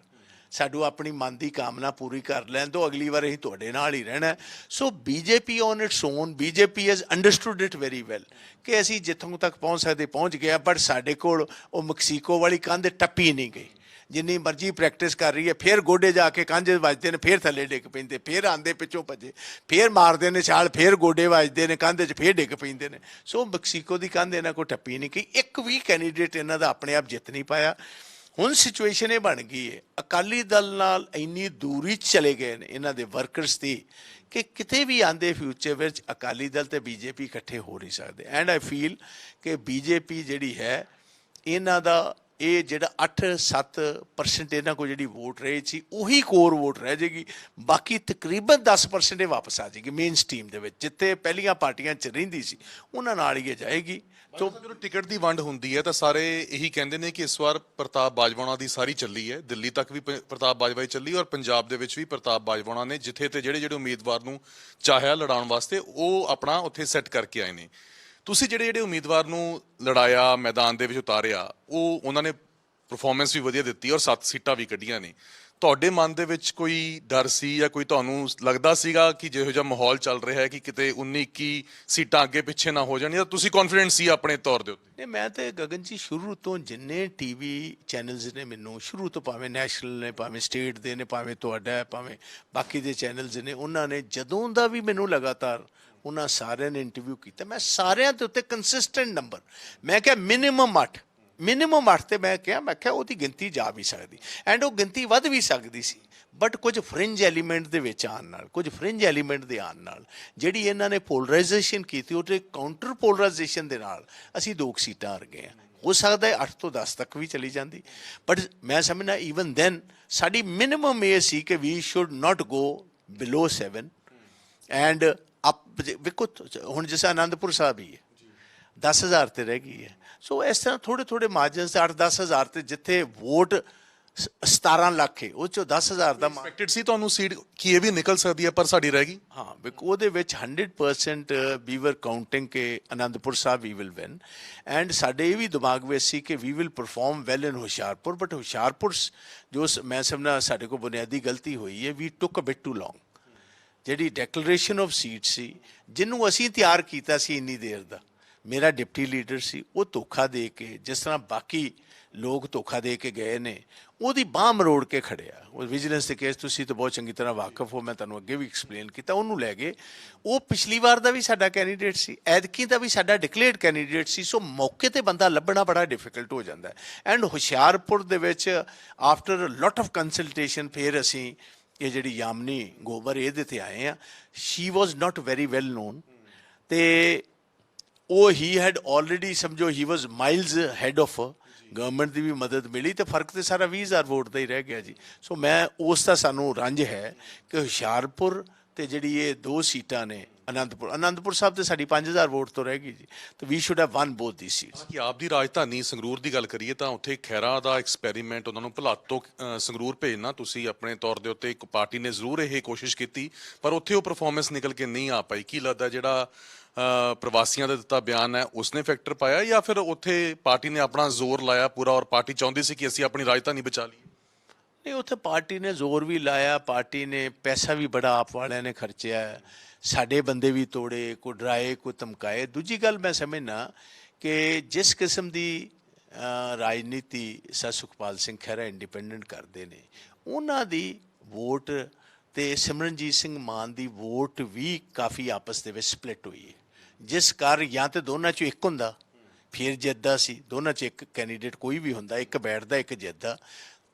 Speaker 2: ਸਾਡੂ ਆਪਣੀ ਮਨ ਦੀ ਕਾਮਨਾ ਪੂਰੀ ਕਰ ਲੈਣ ਤੋਂ ਅਗਲੀ ਵਾਰ ਅਸੀਂ ਤੁਹਾਡੇ ਨਾਲ ਹੀ ਰਹਿਣਾ। ਹੈ। So BJP on its own BJP has understood it very well ਕਿ ਅਸੀਂ ਜਿੱਥੋਂ ਤੱਕ ਪਹੁੰਚ ਸਕਦੇ, ਪਹੁੰਚ ਗਏ ਪਰ ਸਾਡੇ ਕੋਲ ਉਹ ਮੈਕਸੀਕੋ ਵਾਲੀ ਕੰਧ ਟੱਪੀ ਨਹੀਂ ਗਈ। ਜਿੰਨੀ ਮਰਜ਼ੀ ਪ੍ਰੈਕਟਿਸ ਕਰ ਰਹੀ ਹੈ, ਫਿਰ ਗੋਡੇ ਜਾ ਕੇ ਕੰਝ ਵੱਜਦੇ ਨੇ, ਫਿਰ ਥੱਲੇ ਡਿੱਗ ਪੈਂਦੇ, ਫਿਰ ਆਂਦੇ ਪਿੱਛੋਂ ਭੱਜੇ, ਫਿਰ ਮਾਰਦੇ ਨੇ ਛਾਲ, ਫਿਰ ਗੋਡੇ ਵੱਜਦੇ ਨੇ, ਕੰਧ 'ਚ ਫਿਰ ਡਿੱਗ ਪੈਂਦੇ ਨੇ। ਸੋ ਮੈਕਸੀਕੋ ਦੀ ਕੰਧ ਇਹਨਾਂ ਕੋਲ ਟੱਪੀ ਨਹੀਂ ਗਈ। ਇੱਕ ਵੀ ਕੈਂਡੀਡੇਟ ਇਹਨਾਂ ਦਾ ਆਪਣੇ ਆਪ ਜਿੱਤ ਨਹੀਂ ਪਾਇਆ। ਹੁਣ ਸਿਚੁਏਸ਼ਨ ਇਹ ਬਣ ਗਈ ਹੈ, ਅਕਾਲੀ ਦਲ ਨਾਲ ਇੰਨੀ ਦੂਰੀ 'ਚ ਚਲੇ ਗਏ ਨੇ ਇਹਨਾਂ ਦੇ ਵਰਕਰਸ ਦੀ ਕਿ ਕਿਤੇ ਵੀ ਆਂਦੇ ਫਿਊਚਰ ਵਿੱਚ ਅਕਾਲੀ ਦਲ ਤੇ ਬੀਜੇਪੀ ਇਕੱਠੇ ਹੋ ਨਹੀਂ ਸਕਦੇ। ਐਂਡ ਆਈ ਫੀਲ ਕਿ ਬੀਜੇਪੀ ਜਿਹੜੀ ਹੈ, ਇਹਨਾਂ ਦਾ ਇਹ ਜਿਹੜਾ 8-7% ਇਹਨਾਂ ਕੋਲ ਜਿਹੜੀ ਵੋਟ ਰਹੀ ਸੀ, ਉਹੀ ਕੋਰ ਵੋਟ ਰਹਿ ਜਾਏਗੀ। ਬਾਕੀ ਤਕਰੀਬਨ 10% ਇਹ ਵਾਪਸ ਆ ਜਾਏਗੀ ਮੇਨ ਸਟ੍ਰੀਮ ਦੇ ਵਿੱਚ, ਜਿੱਥੇ ਪਹਿਲੀਆਂ ਪਾਰਟੀਆਂ 'ਚ ਰਹਿੰਦੀ ਸੀ, ਉਹਨਾਂ ਨਾਲ ਹੀ ਇਹ ਜਾਏਗੀ।
Speaker 1: ਤੋ ਜਦੋਂ ਟਿਕਟ ਦੀ ਵੰਡ ਹੁੰਦੀ ਹੈ, ਤਾਂ ਸਾਰੇ ਇਹੀ ਕਹਿੰਦੇ ਨੇ ਕਿ ਇਸ ਵਾਰ ਪ੍ਰਤਾਪ ਬਾਜਵਾਣਾ ਦੀ ਸਾਰੀ ਚੱਲੀ ਹੈ। ਦਿੱਲੀ ਤੱਕ ਵੀ ਪ- ਪ੍ਰਤਾਪ ਬਾਜਵਾ ਹੀ ਚੱਲੀ ਔਰ ਪੰਜਾਬ ਦੇ ਵਿੱਚ ਵੀ ਪ੍ਰਤਾਪ ਬਾਜਵਾਣਾ ਨੇ ਜਿੱਥੇ ਤੇ ਜਿਹੜੇ ਜਿਹੜੇ ਉਮੀਦਵਾਰ ਨੂੰ ਚਾਹਿਆ ਲੜਾਉਣ ਵਾਸਤੇ, ਉਹ ਆਪਣਾ ਉੱਥੇ ਸੈੱਟ ਕਰਕੇ ਆਏ ਨੇ। ਤੁਸੀਂ ਜਿਹੜੇ ਜਿਹੜੇ ਉਮੀਦਵਾਰ ਨੂੰ ਲੜਾਇਆ, ਮੈਦਾਨ ਦੇ ਵਿੱਚ ਉਤਾਰਿਆ, ਉਹ ਉਹਨਾਂ ਨੇ ਪਰਫਾਰਮੈਂਸ ਵੀ ਵਧੀਆ ਦਿੱਤੀ ਔਰ ਸੱਤ ਸੀਟਾਂ ਵੀ ਕੱਢੀਆਂ ਨੇ। ਤੁਹਾਡੇ ਮਨ ਦੇ ਵਿੱਚ ਕੋਈ ਡਰ ਸੀ ਜਾਂ ਕੋਈ ਤੁਹਾਨੂੰ ਲੱਗਦਾ ਸੀਗਾ ਕਿ ਜਿਹੋ ਜਿਹਾ ਮਾਹੌਲ ਚੱਲ ਰਿਹਾ ਹੈ ਕਿ ਕਿਤੇ 19 21 ਸੀਟਾਂ ਅੱਗੇ ਪਿੱਛੇ ਨਾ ਹੋ ਜਾਣ ਜਾਂ ਤੁਸੀਂ ਕੌਨਫੀਡੈਂਟ ਸੀ ਆਪਣੇ ਤੌਰ ਦੇ ਉੱਤੇ?
Speaker 2: ਨਹੀਂ, ਮੈਂ ਤੇ ਗਗਨ ਜੀ ਸ਼ੁਰੂ ਤੋਂ ਜਿੰਨੇ ਟੀਵੀ ਚੈਨਲਸ ਨੇ ਮੈਨੂੰ, ਸ਼ੁਰੂ ਤੋਂ ਭਾਵੇਂ ਨੈਸ਼ਨਲ ਨੇ, ਭਾਵੇਂ ਸਟੇਟ ਦੇ ਨੇ, ਭਾਵੇਂ ਤੁਹਾਡਾ ਭਾਵੇਂ ਬਾਕੀ ਦੇ ਚੈਨਲਸ ਨੇ, ਉਹਨਾਂ ਨੇ ਜਦੋਂ ਦਾ ਵੀ ਮੈਨੂੰ ਲਗਾਤਾਰ ਉਹਨਾਂ ਸਾਰਿਆਂ ਨੇ ਇੰਟਰਵਿਊ ਕੀਤਾ, ਮੈਂ ਸਾਰਿਆਂ ਦੇ ਉੱਤੇ ਕੰਸਿਸਟੈਂਟ ਨੰਬਰ ਮੈਂ ਕਿਹਾ ਮਿਨੀਮਮ 8 ਮਿਨੀਮਮ 8 ਤੇ ਮੈਂ ਕਿਹਾ ਮੈਂ ਕਿਹਾ ਉਹਦੀ ਗਿਣਤੀ ਜਾ ਵੀ ਸਕਦੀ। ਐਂਡ ਉਹ ਗਿਣਤੀ ਵੱਧ ਵੀ ਸਕਦੀ ਸੀ। ਬਟ ਕੁਝ ਫ੍ਰਿੰਜ ਐਲੀਮੈਂਟ ਦੇ ਵਿੱਚ ਆਉਣ ਨਾਲ, ਕੁਝ ਫ੍ਰਿੰਜ ਐਲੀਮੈਂਟ ਦੇ ਆਉਣ ਨਾਲ, ਜਿਹੜੀ ਇਹਨਾਂ ਨੇ ਪੋਲਰਾਈਜੇਸ਼ਨ ਕੀਤੀ, ਉਹਦੇ ਕਾਊਂਟਰ ਪੋਲਰਾਈਜੇਸ਼ਨ ਦੇ ਨਾਲ ਅਸੀਂ ਦੋ ਕੁ ਸੀਟਾਂ ਹਾਰ ਗਏ ਹਾਂ। ਹੋ ਸਕਦਾ ਹੈ 8 ਤੋਂ 10 ਤੱਕ ਵੀ ਚਲੀ ਜਾਂਦੀ। ਬਟ ਮੈਂ ਸਮਝਣਾ ਈਵਨ ਦੈਨ ਸਾਡੀ ਮਿਨੀਮਮ ਇਹ ਸੀ ਕਿ we should not go below 7 and up ਵੇਖੋ, ਹੁਣ ਜਿਸ ਆਨੰਦਪੁਰ ਸਾਹਿਬ ਹੀ ਹੈ 10000 ਤੇ ਰਹਿ ਗਈ ਹੈ। ਸੋ ਇਸ ਤਰ੍ਹਾਂ ਥੋੜੇ ਥੋੜੇ ਮਾਰਜਨਸ 8-10 ਹਜ਼ਾਰ ਤੇ ਜਿੱਥੇ ਵੋਟ ਸ- 17 ਲੱਖ ਹੈ ਉਹ ਚੋਂ 10000 ਦਾ
Speaker 1: ਐਕਸਪੈਕਟਡ ਸੀ ਤੁਹਾਨੂੰ ਸੀਟ ਕਿ ਇਹ ਵੀ ਨਿਕਲ ਸਕਦੀ ਹੈ ਪਰ ਸਾਡੀ ਰਹਿ ਗਈ?
Speaker 2: ਹਾਂ ਬਿਕ ਉਹਦੇ ਵਿੱਚ 100% ਵੀ ਵਰ ਕਾਊਂਟਿੰਗ ਕਿ Anandpur Sahib we will win and ਸਾਡੇ ਇਹ ਵੀ ਦਿਮਾਗ ਵਿੱਚ ਸੀ ਕਿ we will perform well in Hoshiarpur but Hoshiarpur ਜੋ ਮੈਂ ਸਮਝਦਾ ਸਾਡੇ ਕੋਲ ਬੁਨਿਆਦੀ ਗਲਤੀ ਹੋਈ ਹੈ ਵੀ ਟੁੱਕ ਅ ਬਿਟ ਟੂ ਲੌਂਗ ਜਿਹੜੀ ਡੈਕਲੇਰੇਸ਼ਨ ਆਫ ਸੀਟ ਸੀ ਜਿਹਨੂੰ ਅਸੀਂ ਤਿਆਰ ਕੀਤਾ ਸੀ ਇੰਨੀ ਦੇਰ ਦਾ। ਮੇਰਾ ਡਿਪਟੀ ਲੀਡਰ ਸੀ, ਉਹ ਧੋਖਾ ਦੇ ਕੇ, ਜਿਸ ਤਰ੍ਹਾਂ ਬਾਕੀ ਲੋਕ ਧੋਖਾ ਦੇ ਕੇ ਗਏ ਨੇ, ਉਹਦੀ ਬਾਹ ਮਰੋੜ ਕੇ ਖੜਿਆ। ਉਹ ਵਿਜੀਲੈਂਸ ਦੇ ਕੇਸ, ਤੁਸੀਂ ਤਾਂ ਬਹੁਤ ਚੰਗੀ ਤਰ੍ਹਾਂ ਵਾਕਿਫ ਹੋ, ਮੈਂ ਤੁਹਾਨੂੰ ਅੱਗੇ ਵੀ ਐਕਸਪਲੇਨ ਕੀਤਾ, ਉਹਨੂੰ ਲੈ ਗਏ। ਉਹ ਪਿਛਲੀ ਵਾਰ ਦਾ ਵੀ ਸਾਡਾ ਕੈਂਡੀਡੇਟ ਸੀ ਐਦਕੀ ਦਾ ਵੀ ਸਾਡਾ ਡਿਕਲੇਅਰਡ ਕੈਂਡੀਡੇਟ ਸੀ, ਸੋ ਮੌਕੇ ਤੇ ਬੰਦਾ ਲੱਭਣਾ ਬੜਾ ਡਿਫਿਕਲਟ ਹੋ ਜਾਂਦਾ ਐਂਡ ਹੁਸ਼ਿਆਰਪੁਰ ਦੇ ਵਿੱਚ ਆਫਟਰ ਲੋਟ ਆਫ ਕੰਸਲਟੇਸ਼ਨ ਫਿਰ ਅਸੀਂ ਇਹ ਜਿਹੜੀ ਯਾਮਨੀ ਗੋਬਰ, ਇਹਦੇ ਤੇ ਆਏ ਆ she was not very well known ਤੇ ਉਹ ਹੀ ਹੈਡ ਆਲਰੇਡੀ ਸਮਝੋ he was miles head of government ਦੀ ਵੀ ਮਦਦ ਮਿਲੀ ਤੇ ਫ਼ਰਕ ਤੇ ਸਾਰਾ 20000 ਵੋਟ ਦਾ ਹੀ ਰਹਿ ਗਿਆ ਜੀ। ਸੋ ਮੈਂ ਉਸ ਦਾ ਸਾਨੂੰ ਰੰਜ ਹੈ ਕਿ ਹੁਸ਼ਿਆਰਪੁਰ ਤੇ ਜਿਹੜੀ ਇਹ ਦੋ ਸੀਟਾਂ ਨੇ ਅਨੰਦਪੁਰ ਅਨੰਦਪੁਰ ਸਾਹਿਬ ਤੇ ਸਾਡੀ 5000 ਵੋਟ ਤੋਂ ਰਹਿ ਗਈ ਜੀ। ਤੇ we should have won both the seats
Speaker 1: ਕਿ ਆਪ ਦੀ ਰਾਜਧਾਨੀ ਸੰਗਰੂਰ ਦੀ ਗੱਲ ਕਰੀਏ ਤਾਂ ਉੱਥੇ ਖੈਰਾ ਦਾ ਐਕਸਪੈਰੀਮੈਂਟ ਉਹਨਾਂ ਨੂੰ ਭਲਾਤੋਂ ਅ, ਸੰਗਰੂਰ ਭੇਜਣਾ। ਤੁਸੀਂ ਆਪਣੇ ਤੌਰ ਦੇ ਉੱਤੇ ਇੱਕ ਪਾਰਟੀ ਨੇ ਜ਼ਰੂਰ ਇਹ ਕੋਸ਼ਿਸ਼ ਕੀਤੀ ਪਰ ਉੱਥੇ ਉਹ ਪਰਫਾਰਮੈਂਸ ਨਿਕਲ ਕੇ ਨਹੀਂ ਆ ਪਾਈ। ਕੀ ਲੱਗਦਾ ਜਿਹੜਾ ਪ੍ਰਵਾਸੀਆਂ ਦਾ ਦਿੱਤਾ ਬਿਆਨ ਹੈ, ਉਸਨੇ ਫੈਕਟਰ ਪਾਇਆ ਜਾਂ ਫਿਰ ਉੱਥੇ ਪਾਰਟੀ ਨੇ ਆਪਣਾ ਜ਼ੋਰ ਲਾਇਆ ਪੂਰਾ ਔਰ ਪਾਰਟੀ ਚਾਹੁੰਦੀ ਸੀ ਕਿ ਅਸੀਂ ਆਪਣੀ ਰਾਜਧਾਨੀ ਬਚਾ ਲਈਏ?
Speaker 2: ਨਹੀਂ, ਉੱਥੇ ਪਾਰਟੀ ਨੇ ਜ਼ੋਰ ਵੀ ਲਾਇਆ, ਪਾਰਟੀ ਨੇ ਪੈਸਾ ਵੀ ਬੜਾ ਆਪ ਵਾਲਿਆਂ ਨੇ ਖਰਚਿਆ, ਸਾਡੇ ਬੰਦੇ ਵੀ ਤੋੜੇ ਕੋ ਡਰਾਏ ਕੋ ਧਮਕਾਏ। ਦੂਜੀ ਗੱਲ ਮੈਂ ਸਮਝਣਾ ਕਿ ਜਿਸ ਕਿਸਮ ਦੀ ਰਾਜਨੀਤੀ ਸਰ ਸੁਖਪਾਲ ਸਿੰਘ ਖਹਿਰਾ ਇੰਡੀਪੈਂਡੈਂਟ ਕਰਦੇ ਨੇ, ਉਹਨਾਂ ਦੀ ਵੋਟ ਤੇ ਸਿਮਰਨਜੀਤ ਸਿੰਘ ਮਾਨ ਦੀ ਵੋਟ ਵੀ ਕਾਫੀ ਆਪਸ ਦੇ ਵਿੱਚ ਸਪਲਿਟ ਹੋਈ ਹੈ। ਜਿਸ ਕਰ ਜਾਂ ਤੇ ਦੋਨਾਂ ਚੋਂ ਇੱਕ ਹੁੰਦਾ, ਫਿਰ ਜਿੱਤਦਾ ਸੀ, ਦੋਨਾਂ ਚ ਇੱਕ ਕੈਂਡੀਡੇਟ ਕੋਈ ਵੀ ਹੁੰਦਾ, ਇੱਕ ਬੈਠਦਾ, ਇੱਕ ਜਿੱਤਦਾ,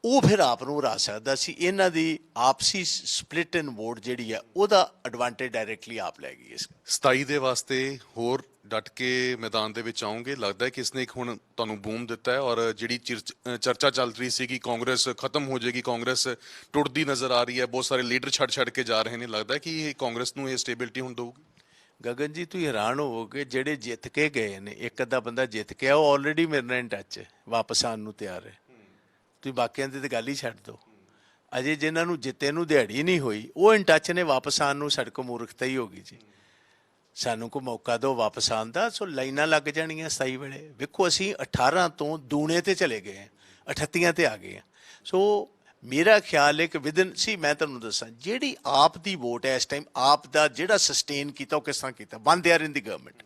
Speaker 2: ਉਹ ਫਿਰ ਆਪ ਨੂੰ ਹਰਾ ਸਕਦਾ ਸੀ। ਇਹਨਾਂ ਦੀ ਆਪਸੀ ਸਪਲਿਟ ਇਨ ਵੋਟ ਜਿਹੜੀ ਆ, ਉਹਦਾ ਐਡਵਾਂਟੇਜ ਡਾਇਰੈਕਟਲੀ ਆਪ ਲੈ ਗਈ ਇਸ
Speaker 1: 27 ਦੇ। ਵਾਸਤੇ ਹੋਰ ਡਟ ਕੇ ਮੈਦਾਨ ਦੇ ਵਿੱਚ ਆਉਂਗੇ। ਲੱਗਦਾ ਹੈ ਕਿ ਇਸਨੇ ਇੱਕ ਹੁਣ ਤੁਹਾਨੂੰ ਬੂਮ ਦਿੱਤਾ ਹੈ ਔਰ ਜਿਹੜੀ ਚਿਰਚ- ਚਰਚਾ ਚੱਲ ਰਹੀ ਸੀ ਕਿ ਕਾਂਗਰਸ ਖਤਮ ਹੋ ਜਾਏਗੀ, ਕਾਂਗਰਸ ਟੁੱਟਦੀ ਨਜ਼ਰ ਆ ਰਹੀ ਹੈ, ਬਹੁਤ ਸਾਰੇ ਲੀਡਰ ਛੱਡ ਛੱਡ ਕੇ ਜਾ ਰਹੇ ਨੇ। ਲੱਗਦਾ ਹੈ ਕਿ ਇਹ ਕਾਂਗਰਸ ਨੂੰ ਇਹ ਸਟੇਬਿਲਿਟੀ ਹੁਣ ਦਊਗੀ?
Speaker 2: ਗਗਨ ਜੀ, ਤੁਸੀਂ ਹੈਰਾਨ ਹੋਵੋਗੇ ਜਿਹੜੇ ਜਿੱਤ ਕੇ ਗਏ ਨੇ, ਇੱਕ ਅੱਧਾ ਬੰਦਾ ਜਿੱਤ ਕੇ ਆ ਉਹ ਆਲਰੇਡੀ ਮੇਰੇ ਨਾਲ ਇਨ ਟੱਚ ਹੈ, ਵਾਪਸ ਆਉਣ ਨੂੰ ਤਿਆਰ ਹੈ। ਤੁਸੀਂ ਬਾਕੀਆਂ ਦੀ ਤਾਂ ਗੱਲ ਹੀ ਛੱਡ ਦਿਓ। ਅਜੇ ਜਿਨ੍ਹਾਂ ਨੂੰ ਜਿੱਤੇ ਨੂੰ ਦਿਹਾੜੀ ਨਹੀਂ ਹੋਈ, ਉਹ ਇਨ ਟੱਚ ਨੇ, ਵਾਪਸ ਆਉਣ ਨੂੰ ਸੜਕ ਮੂਰਖਤਾ ਹੀ ਹੋ ਗਈ ਜੀ। ਸਾਨੂੰ ਕੋ ਮੌਕਾ ਦਿਓ ਵਾਪਸ ਆਉਣ ਦਾ, ਸੋ ਲਾਈਨਾਂ ਲੱਗ ਜਾਣੀਆਂ ਸਹੀ ਵੇਲੇ। ਵੇਖੋ, ਅਸੀਂ 18 ਤੋਂ ਦੂਣੇ ਤੇ ਚਲੇ ਗਏ ਹਾਂ 38 ਤੇ ਆ ਗਏ ਹਾਂ। ਸੋ ਮੇਰਾ ਖਿਆਲ ਹੈ ਕਿ ਵਿਦਨ, ਸੀ ਮੈਂ ਤੁਹਾਨੂੰ ਦੱਸਾਂ, ਜਿਹੜੀ ਆਪ ਦੀ ਵੋਟ ਹੈ ਇਸ ਟਾਈਮ ਆਪ ਦਾ ਜਿਹੜਾ ਸਸਟੇਨ ਕੀਤਾ ਉਹ ਕਿਸ ਤਰ੍ਹਾਂ ਕੀਤਾ? One they are in the government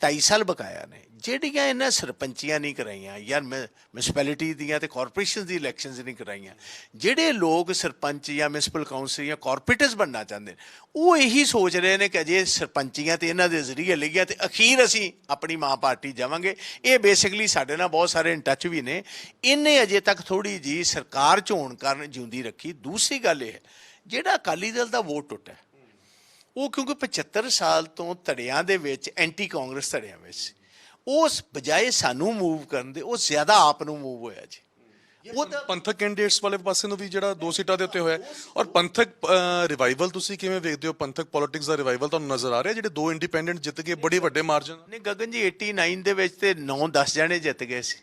Speaker 2: 2.5 ਸਾਲ ਬਕਾਇਆ ਨੇ। ਜਿਹੜੀਆਂ ਇਹਨਾਂ ਸਰਪੰਚੀਆਂ ਨਹੀਂ ਕਰਾਈਆਂ ਜਾਂ ਮਿਊਨਿਸਪੈਲਿਟੀ ਦੀਆਂ ਤੇ ਕਾਰਪੋਰੇਸ਼ਨ ਦੀ ਇਲੈਕਸ਼ਨਸ ਨਹੀਂ ਕਰਾਈਆਂ ਜਿਹੜੇ ਲੋਕ ਸਰਪੰਚ ਜਾਂ ਮਿਊਨਿਸਪਲ ਕਾਉਂਸਲ ਜਾਂ ਕਾਰਪੋਰੇਟਰਸ ਬਣਨਾ ਚਾਹੁੰਦੇ ਨੇ ਉਹ ਇਹੀ ਸੋਚ ਰਹੇ ਨੇ ਕਿ ਅਜੇ ਸਰਪੰਚੀਆਂ ਤੇ ਇਹਨਾਂ ਦੇ ਜ਼ਰੀਏ ਲਈਆਂ ਤੇ ਅਖੀਰ ਅਸੀਂ ਆਪਣੀ ਮਾਂ ਪਾਰਟੀ ਜਾਵਾਂਗੇ। ਇਹ ਬੇਸਿਕਲੀ ਸਾਡੇ ਨਾਲ ਬਹੁਤ ਸਾਰੇ ਇਨ ਟੱਚ ਵੀ ਨੇ। ਇਹਨੇ ਅਜੇ ਤੱਕ ਥੋੜੀ ਜੀ ਸਰਕਾਰ ਚ ਹੋਣ ਕਾਰਨ ਜਿਉਂਦੀ ਰੱਖੀ। ਦੂਸਰੀ ਗੱਲ ਇਹ ਹੈ ਜਿਹੜਾ ਅਕਾਲੀ ਦਲ ਦਾ ਵੋਟ ਟੁੱਟਾ ਹੈ, ਉਹ ਕਿਉਂਕਿ 75 ਸਾਲ ਤੋਂ ਧੜਿਆਂ ਦੇ ਵਿੱਚ ਐਂਟੀ ਕਾਂਗਰਸ ਧੜਿਆਂ ਵਿੱਚ ਸੀ। ਉਸ ਬਜਾਏ ਸਾਨੂੰ ਮੂਵ ਕਰਨ ਦੇ ਉਹ ਜ਼ਿਆਦਾ ਆਪ ਨੂੰ ਮੂਵ ਹੋਇਆ ਜੀ। ਉਹਦਾ
Speaker 1: ਪੰਥਕ ਕੈਂਡੀਡੇਟਸ ਵਾਲੇ ਪਾਸੇ ਨੂੰ ਵੀ ਜਿਹੜਾ ਦੋ ਸੀਟਾਂ ਦੇ ਉੱਤੇ ਹੋਇਆ। ਔਰ ਪੰਥਕ ਰਿਵਾਈਵਲ ਤੁਸੀਂ ਕਿਵੇਂ ਵੇਖਦੇ ਹੋ? ਪੰਥਕ ਪੋਲਿਟਿਕਸ ਦਾ ਰਿਵਾਈਵਲ ਤੁਹਾਨੂੰ ਨਜ਼ਰ ਆ ਰਿਹਾ ਜਿਹੜੇ ਦੋ ਇੰਡੀਪੈਂਡੈਂਟ ਜਿੱਤ ਕੇ ਬੜੇ ਵੱਡੇ ਮਾਰਜਨ
Speaker 2: ਨੇ ਗਗਨ ਜੀ 89 ਦੇ ਵਿੱਚ ਤੇ 9-10 ਜਣੇ ਜਿੱਤ ਗਏ ਸੀ।